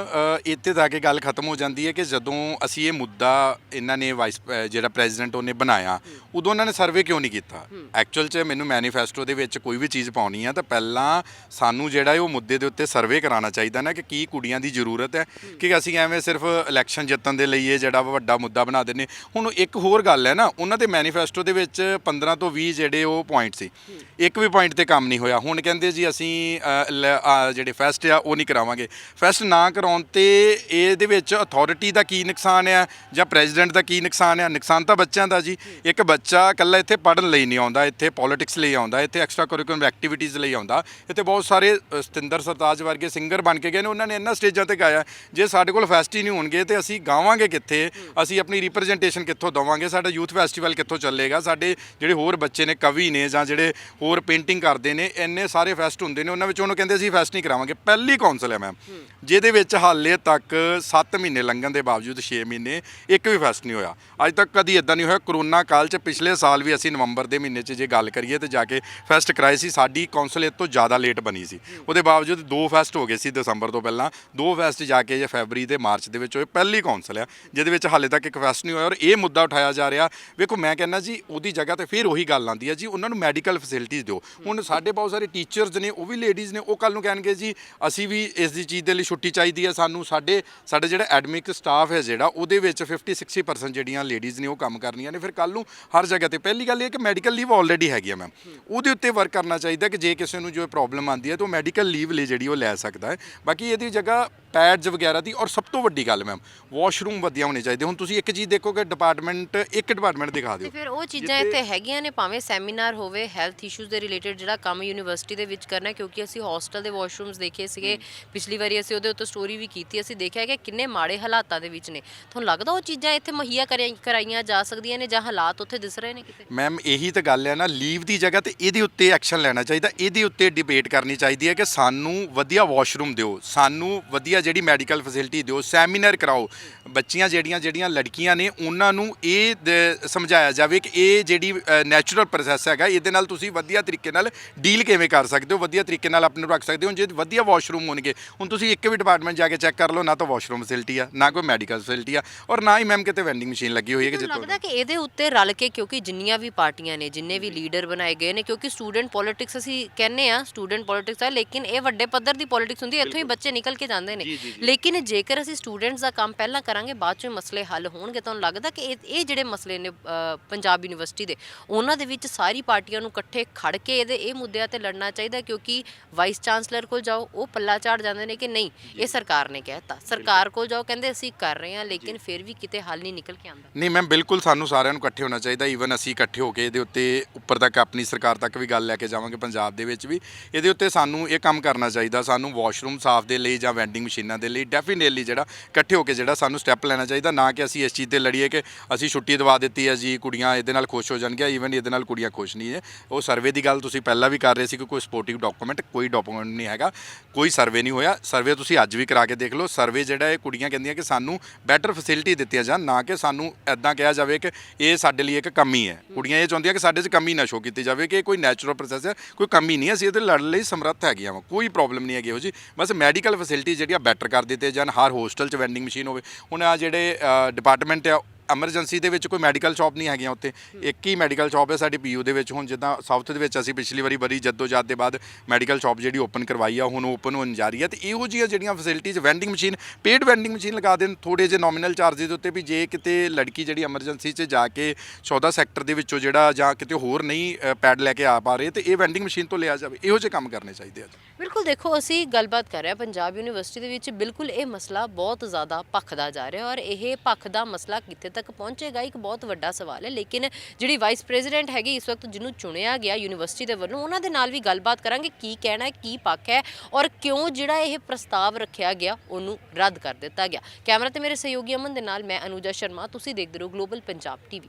ਇੱਥੇ ਤਾਂ ਆ ਕੇ ਗੱਲ ਖਤਮ ਹੋ ਜਾਂਦੀ ਹੈ ਕਿ ਜਦੋਂ ਅਸੀਂ ਇਹ ਮੁੱਦਾ ਇਹਨਾਂ ਨੇ ਵਾਈਸ ਜਿਹੜਾ ਪ੍ਰੈਜ਼ੀਡੈਂਟ ਉਹਨੇ ਬਣਾਇਆ ਉਦੋਂ ਉਹਨਾਂ ਨੇ ਸਰਵੇ ਕਿਉਂ ਨਹੀਂ ਕੀਤਾ? ਐਕਚੁਅਲ 'ਚ ਮੈਨੂੰ ਮੈਨੀਫੈਸਟੋ ਦੇ ਵਿੱਚ ਕੋਈ ਵੀ ਚੀਜ਼ ਪਾਉਣੀ ਆ ਤਾਂ ਪਹਿਲਾਂ ਸਾਨੂੰ ਜਿਹੜਾ ਹੈ ਉਹ ਮੁੱਦੇ ਦੇ ਉੱਤੇ ਸਰਵੇ ਕਰਾਉਣਾ ਚਾਹੀਦਾ ਨਾ ਕਿ ਕੀ ਕੁੜੀਆਂ ਦੀ ਜ਼ਰੂਰਤ ਹੈ। ਕਿ ਅਸੀਂ ਐਵੇਂ ਸਿਰਫ ਇਲੈਕਸ਼ਨ ਜਿੱਤਣ ਦੇ ਲਈ ਇਹ ਜਿਹੜਾ ਵਾ ਵੱਡਾ ਮੁੱਦਾ ਬਣਾ ਦਿੰਨੇ ਹੁਣ ਇੱਕ ਹੋਰ ਗੱਲ ਹੈ ਨਾ ਉਹਨਾਂ ਦੇ ਮੈਨੀਫੈਸਟੋ ਦੇ ਵਿੱਚ 15 ਤੋਂ 20 ਜਿਹੜੇ ਉਹ ਪੁਆਇੰਟ ਸੀ। ਇੱਕ ਵੀ ਪੁਆਇੰਟ ਤੇ ਕੰਮ ਨਹੀਂ ਹੋਇਆ। ਹੁਣ ਕਹਿੰਦੇ ਜੀ ਅਸੀਂ ਅ, ਜਿਹੜੇ ਫੈਸਟ ਆ ਉਹ ਨਹੀਂ ਕਰਾਵਾਂਗੇ। ਫੈਸਟ ਨਾ ਕਰਾਉਣ ਤੇ ਇਹਦੇ ਵਿੱਚ ਅਥਾਰਟੀ ਦਾ ਕੀ ਨੁਕਸਾਨ ਆ ਜਾਂ ਪ੍ਰੈਜ਼ੀਡੈਂਟ ਦਾ ਕੀ ਨੁਕਸਾਨ ਆ? ਨੁਕਸਾਨ ਤਾਂ ਬੱਚਿਆਂ ਦਾ ਜੀ। ਇੱਕ ਬੱਚਾ ਇਕੱਲਾ ਇੱਥੇ ਪੜ੍ਹਨ ਲਈ ਨਹੀਂ ਆਉਂਦਾ ਇੱਥੇ ਪੋਲਿਟਿਕਸ ਲਈ ਆਉਂਦਾ ਇੱਥੇ ਐਕਸਟਰਾ ਕਰਿਕੂਲਮ ਐਕਟੀਵਿਟੀਜ਼ ਲਈ ਆਉਂਦਾ। ਇੱਥੇ ਬਹੁਤ ਸਾਰੇ ਸਤਿੰਦਰ ਸਰਤਾਜ ਵਰਗੇ ਸਿੰਗਰ ਬਣ ਕੇ ਗਏ ਨੇ। ਉਹਨਾਂ ਨੇ ਇਹਨਾਂ ਸਟੇਜਾਂ ਤੇ ਗਾਇਆ। ਜੇ ਸਾਡੇ ਕੋਲ ਫੈਸਟ ਹੀ ਨਹੀਂ ਹੋਣਗੇ ਤੇ ਅਸੀਂ ਗਾਵਾਂਗੇ ਕਿੱਥੇ? ਅਸੀਂ ਆਪਣੀ ਰਿਪਰੈਜ਼ੈਂਟੇਸ਼ਨ ਕਿੱਥੋਂ ਦਵਾਂਗੇ? ਸਾਡਾ ਯੂਥ ਫੈਸਟੀਵਲ ਕਿੱਥੋਂ ਚੱਲੇਗਾ? ਸਾਡੇ ਜਿਹੜੇ ਹੋਰ ਬੱਚੇ ਨੇ, ਕਵੀ ਨੇ ਜਾਂ ਜਿਹੜੇ ਹੋਰ ਪੇਂਟਿੰਗ ਕਰਦੇ ਨੇ, ਇੰਨੇ ਸਾਰੇ ਫੈਸਟ ਹੁੰਦੇ ਨੇ, ਉਹਨਾਂ ਵਿੱਚ ਉਹਨੂੰ ਕਹਿੰਦੇ ਅਸੀਂ ਫੈਸਟ ਨਹੀਂ ਕਰਾਵਾਂਗੇ। ਪਹਿਲੀ ਕੌਂਸਲ ਹੈ ਮੈਮ ਜਿਹਦੇ ਵਿੱਚ ਹਾਲੇ ਤੱਕ 7 ਮਹੀਨੇ ਲੰਘਣ ਦੇ ਬਾਵਜੂਦ 6 ਮਹੀਨੇ ਇੱਕ ਵੀ ਫੈਸਟ ਨਹੀਂ ਹੋਇਆ। ਅੱਜ ਤੱਕ ਕਦੀ ਇਦਾਂ ਨਹੀਂ ਹੋਇਆ। ਕਰੋਨਾ ਕਾਲ 'ਚ ਪਿਛਲੇ ਸਾਲ ਵੀ ਅਸੀਂ ਨਵੰਬਰ ਦੇ ਮਹੀਨੇ 'ਚ ਜੇ ਗੱਲ ਕਰੀਏ ਤੇ ਜਾ ਕੇ ਫੈਸਟ ਕਰਾਏ ਸੀ। ਸਾਡੀ ਕੌਂਸਲ ਇਹ ਤੋਂ ਜ਼ਿਆਦਾ ਲੇਟ ਬਣੀ ਸੀ। ਉਹਦੇ ਬਾਵਜੂਦ ਦੋ ਫੈਸਟ ਹੋ ਗਏ ਸੀ ਦਸੰਬਰ ਤੋਂ ਪਹਿਲਾਂ। ਦੋ ਫੈਸਟ ਜਾ ਕੇ ਜੇ ਫੈਬਰੀ ਦੇ ਮਾਰਚ ਦੇ ਵਿੱਚ ਹੋਏ, ਪਹਿਲੀ ਕੌਂਸਲ ਆ, ਜਿਹਦੇ ਵਿੱਚ ਹਾਲੇ ਤੱਕ ਇੱਕ ਫੈਸਟ ਨਹੀਂ ਹੋਇਆ ਔਰ ਇਹ ਮੁੱਦਾ ਉਠਾਇਆ ਜਾ ਰਿਹਾ। ਵੇਖੋ, ਮੈਂ ਕਹਿੰਦਾ ਜੀ, ਉਹਦੀ ਜਗ੍ਹਾ ਤੇ ਫਿਰ ਉਹੀ ਗੱਲ ਆਉਂਦੀ ਹੈ ਜੀ, ਉਹਨਾਂ ਨੂੰ ਮੈਡੀਕਲ ਫੈਸਿਲਿਟੀਜ਼ ਦਿਓ। ਹੁਣ ਸਾਡੇ ਬਹੁਤ ਸਾਰੇ ਟੀਚਰਸ ਨੇ, ਉਹ ਵੀ ਲੇਡੀਜ਼ ਨੇ, ਉਹ ਕੱਲ ਨੂੰ ਕਹਿਣਗੇ ਜੀ, ਅਸੀਂ ਵੀ ਇਸ ਦੀ ਚੀਜ਼ ਦੇ ਲਈ ਛੁੱਟੀ ਚਾਹੀਦੀ ਹੈ ਸਾਨੂੰ, ਸਾਡੇ ਸਾਡੇ ਜਿਹੜਾ ਐਡਮਿਕ ਸਟਾਫ ਹੈ ਜਿਹੜਾ, ਉਹਦੇ ਵਿੱਚ 50 60% ਜਿਹੜੀਆਂ ਲੇਡੀਜ਼ ਨੇ ਉਹ ਕੰਮ ਕਰਨੀਆਂ ਨੇ। ਫਿਰ ਕੱਲ ਨੂੰ ਹਰ ਜਗ੍ਹਾ ਤੇ, ਪਹਿਲੀ ਗੱਲ ਇਹ ਕਿ ਮੈਡੀਕਲ ਲੀਵ ਆਲਰੇਡੀ ਹੈਗੀ ਆ ਮੈਮ ਉਹਦੇ ਉੱਤੇ ਵਰਕ ਕਰਨਾ ਚਾਹੀਦਾ ਕਿ ਜੇ ਕਿਸੇ ਨੂੰ ਜੋ ਪ੍ਰੋਬਲਮ ਆਉਂਦੀ ਹੈ ਤਾਂ ਉਹ ਮੈਡੀਕਲ ਲੀਵ ਲਈ ਜਿਹੜੀ ਉਹ ਲੈ ਸਕਦਾ ਹੈ। ਬਾਕੀ ਇਹਦੀ ਜਗ੍ਹਾ ਪੈਡਸ ਵਗੈਰਾ ਦੀ ਦਿੱਤੀ ਔਰ ਸਭ ਤੋਂ ਵੱਡੀ ਗੱਲ ਮੈਮ ਵਾਸ਼ਰੂਮ ਵਧੀਆ ਹੋਣੇ ਚਾਹੀਦੇ। ਹੁਣ ਤੁਸੀਂ ਇੱਕ ਚੀਜ਼ ਦੇਖੋਗੇ ਡਿਪਾਰਟਮੈਂਟ ਇੱਕ ਡਿਪਾਰਟਮੈਂਟ ਦਿਖਾ ਤੇ ਦਿਓ ਫਿਰ ਉਹ ਚੀਜ਼ਾਂ ਇੱਥੇ ਹੈਗੀਆਂ ਨੇ ਭਾਵੇਂ ਸੈਮੀਨਾਰ ਹੋਵੇ ਹੈਲਥ ਇਸ਼ੂਜ਼ ਦੇ ਰਿਲੇਟਡ ਜਿਹੜਾ ਕੰਮ ਯੂਨੀਵਰਸਿਟੀ ਦੇ ਵਿੱਚ ਕਰਨਾ ਕਿਉਂਕਿ ਅਸੀਂ ਹੌਸਟਲ ਦੇ ਵਾਸ਼ਰੂਮਸ ਦੇਖੇ ਸੀਗੇ। ਪਿਛਲੀ ਵਾਰੀ ਅਸੀਂ ਉਹਦੇ ਉੱਤੇ ਸਟੋਰੀ ਵੀ ਕੀਤੀ ਅਸੀਂ ਦੇਖਿਆ ਕਿ ਕਿੰਨੇ ਮਾੜੇ ਹਾਲਾਤਾਂ ਦੇ ਵਿੱਚ ਨੇ। ਤੁਹਾਨੂੰ ਲੱਗਦਾ ਉਹ ਚੀਜ਼ਾਂ ਇੱਥੇ ਮੁਹੱਈਆ ਕਰਾਈ- ਕਰਾਈਆਂ ਜਾ ਸਕਦੀਆਂ ਨੇ ਜਾਂ ਹਾਲਾਤ ਉੱਥੇ ਦਿਸ ਰਹੇ ਨੇ ਕਿਤੇ? ਮੈਮ ਇਹੀ ਤਾਂ ਗੱਲ ਹੈ ਨਾ ਲੀਵ ਦੀ ਜਗ੍ਹਾ ਤੇ ਇਹਦੇ ਉੱਤੇ ਐਕਸ਼ਨ ਲੈਣਾ ਚਾਹੀਦਾ ਇਹਦੇ ਉੱਤੇ ਡਿਬੇਟ ਕਰਨੀ ਚਾਹੀਦੀ ਹੈ ਕਿ ਸਾਨੂੰ ਵਧੀਆ ਵਾਸ਼ਰੂਮ ਦਿਓ ਸਾਨੂੰ ਵਧੀਆ ਜਿਹੜੀ ਮੈਡੀਕਲ ਫੈਸਿਲਿਟੀ ਦਿਓ ਸੈਮੀਨਾਰ ਕਰਾਓ। ਬੱਚੀਆਂ ਜਿਹੜੀਆਂ ਜਿਹੜੀਆਂ ਲੜਕੀਆਂ ਨੇ ਉਹਨਾਂ ਨੂੰ ਇਹ ਦ- ਸਮਝਾਇਆ ਜਾਵੇ ਕਿ ਇਹ ਜਿਹੜੀ ਨੈਚੁਰਲ ਪ੍ਰੋਸੈਸ ਹੈਗਾ ਇਹਦੇ ਨਾਲ ਤੁਸੀਂ ਵਧੀਆ ਤਰੀਕੇ ਨਾਲ ਡੀਲ ਕਿਵੇਂ ਕਰ ਸਕਦੇ ਹੋ ਵਧੀਆ ਤਰੀਕੇ ਨਾਲ ਆਪਣੇ ਨੂੰ ਰੱਖ ਸਕਦੇ ਹੋ ਜੇ ਵਧੀਆ ਵਾਸ਼ਰੂਮ ਹੋਣਗੇ। ਹੁਣ ਤੁਸੀਂ ਇੱਕ ਵੀ ਡਿਪਾਰਟਮੈਂਟ ਜਾ ਕੇ ਚੈੱਕ ਕਰ ਲਓ ਨਾ ਤਾਂ ਵਾਸ਼ਰੂਮ ਫੈਸਿਲਿਟੀ ਆ ਨਾ ਕੋਈ ਮੈਡੀਕਲ ਫੈਸਿਲਿਟੀ ਆ ਔਰ ਨਾ ਹੀ ਮੈਮ ਕਿਤੇ ਵੈਂਡਿੰਗ ਮਸ਼ੀਨ ਲੱਗੀ ਹੋਈ ਹੈ ਕਿ ਮੈਨੂੰ ਲੱਗਦਾ ਕਿ ਇਹਦੇ ਉੱਤੇ ਰਲ ਕੇ ਕਿਉਂਕਿ ਜਿੰਨੀਆਂ ਵੀ ਪਾਰਟੀਆਂ ਨੇ ਜਿੰਨੇ ਵੀ ਲੀਡਰ ਬਣਾਏ ਗਏ ਨੇ ਕਿਉਂਕਿ ਸਟੂਡੈਂਟ ਪੋਲਿਟਿਕਸ ਅਸੀਂ ਕਹਿੰਨੇ ਆ ਸਟੂਡੈਂਟ ਪੋਲਿਟਿਕਸ ਹੈ ਲੇਕਿਨ ਇਹ ਵੱਡੇ ਪੱਧਰ ਦੀ ਪੋਲਿਟਿਕਸ ਹੁੰਦੀ ਹੈ ਇੱਥੋਂ ਹੀ ਬੱਚੇ ਨਿਕਲ ਕੇ ਜਾਂਦੇ ਨੇ। ਲੇਕਿਨ ਜੇਕਰ ਅਸੀਂ ਸਟੂਡੈਂਟਸ ਦਾ ਕੰਮ ਪਹਿਲਾਂ ਕਰਾਂਗੇ ਬਾਅਦ ਚੋਂ ਮਸਲੇ ਹੱਲ ਹੋਣਗੇ ਤੁਹਾਨੂੰ ਲੱਗਦਾ ਕਿ ਇਹ ਇਹ ਜਿਹੜੇ ਮਸਲੇ ਨੇ ਪੰਜਾਬ ਯੂਨੀਵਰਸਿਟੀ ਦੇ ਉਹਨਾਂ ਦੇ ਵਿੱਚ ਸਾਰੀ ਪਾਰਟੀਆਂ ਨੂੰ ਇਕੱਠੇ ਖੜ ਕੇ ਇਹਦੇ ਇਹ ਮੁੱਦਿਆਂ ਤੇ ਲੜਨਾ ਚਾਹੀਦਾ ਕਿਉਂਕਿ ਵਾਈਸ ਚਾਂਸਲਰ ਕੋਲ ਜਾਓ ਉਹ ਪੱਲਾ ਝਾੜ ਜਾਂਦੇ ਨੇ ਕਿ ਨਹੀਂ ਇਹ ਸਰਕਾਰ ਨੇ ਕਹਿਤਾ ਸਰਕਾਰ ਕੋਲ ਜਾਓ ਕਹਿੰਦੇ ਅਸੀਂ ਕਰ ਰਹੇ ਹਾਂ ਲੇਕਿਨ ਫਿਰ ਵੀ ਕਿਤੇ ਹੱਲ ਨਹੀਂ ਨਿਕਲ ਕੇ ਆਉਂਦਾ। ਨਹੀਂ ਮੈਮ ਬਿਲਕੁਲ ਸਾਨੂੰ ਸਾਰਿਆਂ ਨੂੰ ਇਕੱਠੇ ਹੋਣਾ ਚਾਹੀਦਾ ਈਵਨ ਅਸੀਂ ਇਕੱਠੇ ਹੋ ਕੇ ਇਹਦੇ ਉੱਤੇ ਉੱਪਰ ਤੱਕ ਆਪਣੀ ਸਰਕਾਰ ਤੱਕ ਵੀ ਗੱਲ ਲੈ ਕੇ ਜਾਵਾਂਗੇ ਪੰਜਾਬ ਦੇ ਵਿੱਚ ਵੀ। ਇਹਦੇ ਉੱਤੇ ਸਾਨੂੰ ਇਹ ਕੰਮ ਕਰਨਾ ਚਾਹੀਦਾ ਸਾਨੂੰ ਵਾਸ਼ਰੂਮ ਸਾਫ਼ ਦੇ ਲਈ ਜਾਂ ਵੈਂਡਿੰਗ ਮਸ਼ੀਨਾਂ ਦੇ ਲਈ ਡੈਫੀਨੇਟਲੀ ਜਿਹੜਾ, ਇਕੱਠੇ ਹੋ ਕੇ ਜਿਹੜਾ ਸਾਨੂੰ ਸਟੈਪ ਲੈਣਾ ਚਾਹੀਦਾ, ਨਾ ਕਿ ਅਸੀਂ ਇਸ ਚੀਜ਼ ਤੇ ਲੜੀਏ ਕਿ ਅਸੀਂ ਛੁੱਟੀ ਦਵਾ ਦਿੱਤੀ ਹੈ ਜੀ, ਕੁੜੀਆਂ ਇਹਦੇ ਨਾਲ ਖੁਸ਼ ਹੋ ਜਾਣਗੀਆਂ ਈਵਨ ਇਹਦੇ ਨਾਲ ਕੁੜੀਆਂ ਖੁਸ਼ ਨਹੀਂ ਹੈ। ਉਹ ਸਰਵੇ ਦੀ ਗੱਲ ਤੁਸੀਂ ਪਹਿਲਾਂ ਵੀ ਕਰ ਰਹੇ ਸੀ ਕਿ ਕੋਈ ਸਪੋਰਟਿਵ ਡਾਕੂਮੈਂਟ ਕੋਈ ਡਾਕੂਮੈਂਟ ਨਹੀਂ ਹੈਗਾ, ਕੋਈ ਸਰਵੇ ਨਹੀਂ ਹੋਇਆ। ਸਰਵੇ ਤੁਸੀਂ ਅੱਜ ਵੀ ਕਰਾ ਕੇ ਦੇਖ ਲਓ। ਸਰਵੇ ਜਿਹੜਾ ਇਹ ਕੁੜੀਆਂ ਕਹਿੰਦੀਆਂ ਕਿ ਸਾਨੂੰ ਬੈਟਰ ਫੈਸਿਲਿਟੀ ਦਿੱਤੀਆਂ ਜਾਣ, ਨਾ ਕਿ ਸਾਨੂੰ ਐਦਾਂ ਕਿਹਾ ਜਾਵੇ ਕਿ ਇਹ ਸਾਡੇ ਲਈ ਇੱਕ ਕਮੀ ਹੈ। ਕੁੜੀਆਂ ਇਹ ਚਾਹੁੰਦੀਆਂ ਕਿ ਸਾਡੇ 'ਚ ਕਮੀ ਨਾ ਸ਼ੋ ਕੀਤੀ ਜਾਵੇ, ਕਿ ਇਹ ਕੋਈ ਨੈਚੁਰਲ ਪ੍ਰੋਸੈਸ ਹੈ, ਕੋਈ ਕਮੀ ਨਹੀਂ ਅਸੀਂ ਇਹਦੇ ਲੜਨ ਲਈ ਸਮਰੱਥ ਹੈਗੀਆਂ ਵਾ, ਕੋਈ ਪ੍ਰੋਬਲਮ ਨਹੀਂ ਹੈਗੀ ਉਹ ਜੀ ਬਸ ਮੈਡੀਕਲ ਫੈਸਿਲਿਟੀ ਜਿਹੜੀਆਂ ਬੈਟਰ ਕਰ ਦਿੱਤੇ ਜਾਣ ਹਰ ਹੋਸਟਲ 'ਚ ਵੈਂਡਿੰਗ ਮਸ਼ੀਨ ਹੋਵੇ। ਹੁਣ ਆ ਜਿਹੜੇ ਡਿਪਾਰਟਮੈਂਟ ਆ ਐਮਰਜੈਂਸੀ ਦੇ ਵਿੱਚ ਕੋਈ ਮੈਡੀਕਲ ਸ਼ਾਪ ਨਹੀਂ ਹੈਗੀਆਂ ਉੱਥੇ। ਇੱਕ ਹੀ ਮੈਡੀਕਲ ਸ਼ਾਪ ਹੈ ਸਾਡੀ ਪੀਯੂ ਦੇ ਵਿੱਚ। ਹੁਣ ਜਿੱਦਾਂ ਸਾਊਥ ਦੇ ਵਿੱਚ ਅਸੀਂ ਪਿਛਲੀ ਵਾਰੀ ਬੜੀ ਜਦੋਜਹਿਦ ਦੇ ਬਾਅਦ ਮੈਡੀਕਲ ਸ਼ਾਪ ਜਿਹੜੀ ਓਪਨ ਕਰਵਾਈ ਆ, ਹੁਣ ਓਪਨ ਹੋਣ ਜਾ ਰਹੀ ਹੈ। ਤੇ ਇਹੋ ਜਿਹੀਆਂ ਜਿਹੜੀਆਂ facilities vending machine paid vending machine ਲਗਾ ਦੇਣ ਥੋੜੇ ਜਿਹੇ ਨੋਮੀਨਲ ਚਾਰजेस ਦੇ ਉੱਤੇ ਵੀ ਜੇ ਕਿਤੇ ਲੜਕੀ ਜਿਹੜੀ ਐਮਰਜੈਂਸੀ 'ਚ ਜਾ ਕੇ 14 ਸੈਕਟਰ ਦੇ ਵਿੱਚੋਂ ਜਿਹੜਾ ਜਾਂ ਕਿਤੇ ਹੋਰ ਨਹੀਂ ਪੈਡ ਲੈ ਕੇ ਆ ਪਾ ਰਹੇ, ਤੇ ਇਹ ਵੈਂਡਿੰਗ ਮਸ਼ੀਨ ਤੋਂ ਲਿਆ ਜਾਵੇ। ਇਹੋ ਜਿਹੇ ਕੰਮ ਕਰਨੇ ਚਾਹੀਦੇ ਆ ਬਿਲਕੁਲ ਦੇਖੋ, ਅਸੀਂ ਗੱਲਬਾਤ ਕਰ ਰਹੇ ਹਾਂ ਪੰਜਾਬ ਯੂਨੀਵਰਸਿਟੀ ਦੇ ਵਿੱਚ। ਬਿਲਕੁਲ ਇਹ ਮਸਲਾ ਬਹੁਤ ਜ਼ਿਆਦਾ ਭਖਦਾ ਜਾ ਰਿਹਾ ਔਰ ਇਹ ਭਖ ਦਾ ਮਸਲਾ ਕਿੱਥੇ ਤੱਕ ਪਹੁੰਚੇਗਾ, ਇੱਕ ਬਹੁਤ ਵੱਡਾ ਸਵਾਲ ਹੈ। ਲੇਕਿਨ ਜਿਹੜੀ ਵਾਈਸ ਪ੍ਰੈਜ਼ੀਡੈਂਟ ਹੈਗੀ ਇਸ ਵਕਤ ਜਿਹਨੂੰ ਚੁਣਿਆ ਗਿਆ ਯੂਨੀਵਰਸਿਟੀ ਦੇ ਵੱਲੋਂ, ਉਹਨਾਂ ਦੇ ਨਾਲ ਵੀ ਗੱਲਬਾਤ ਕਰਾਂਗੇ ਕੀ ਕਹਿਣਾ ਹੈ, ਕੀ ਪੱਖ ਹੈ ਔਰ ਕਿਉਂ ਜਿਹੜਾ ਇਹ ਪ੍ਰਸਤਾਵ ਰੱਖਿਆ ਗਿਆ, ਉਹਨੂੰ ਰੱਦ ਕਰ ਦਿੱਤਾ ਗਿਆ। ਕੈਮਰਾ ਤੇ ਮੇਰੇ ਸਹਿਯੋਗੀ ਅਮਨ ਦੇ ਨਾਲ ਮੈਂ ਅਨੂਜਾ ਸ਼ਰਮਾ, ਤੁਸੀਂ ਦੇਖਦੇ ਰਹੋ ਗਲੋਬਲ ਪੰਜਾਬ ਟੀਵੀ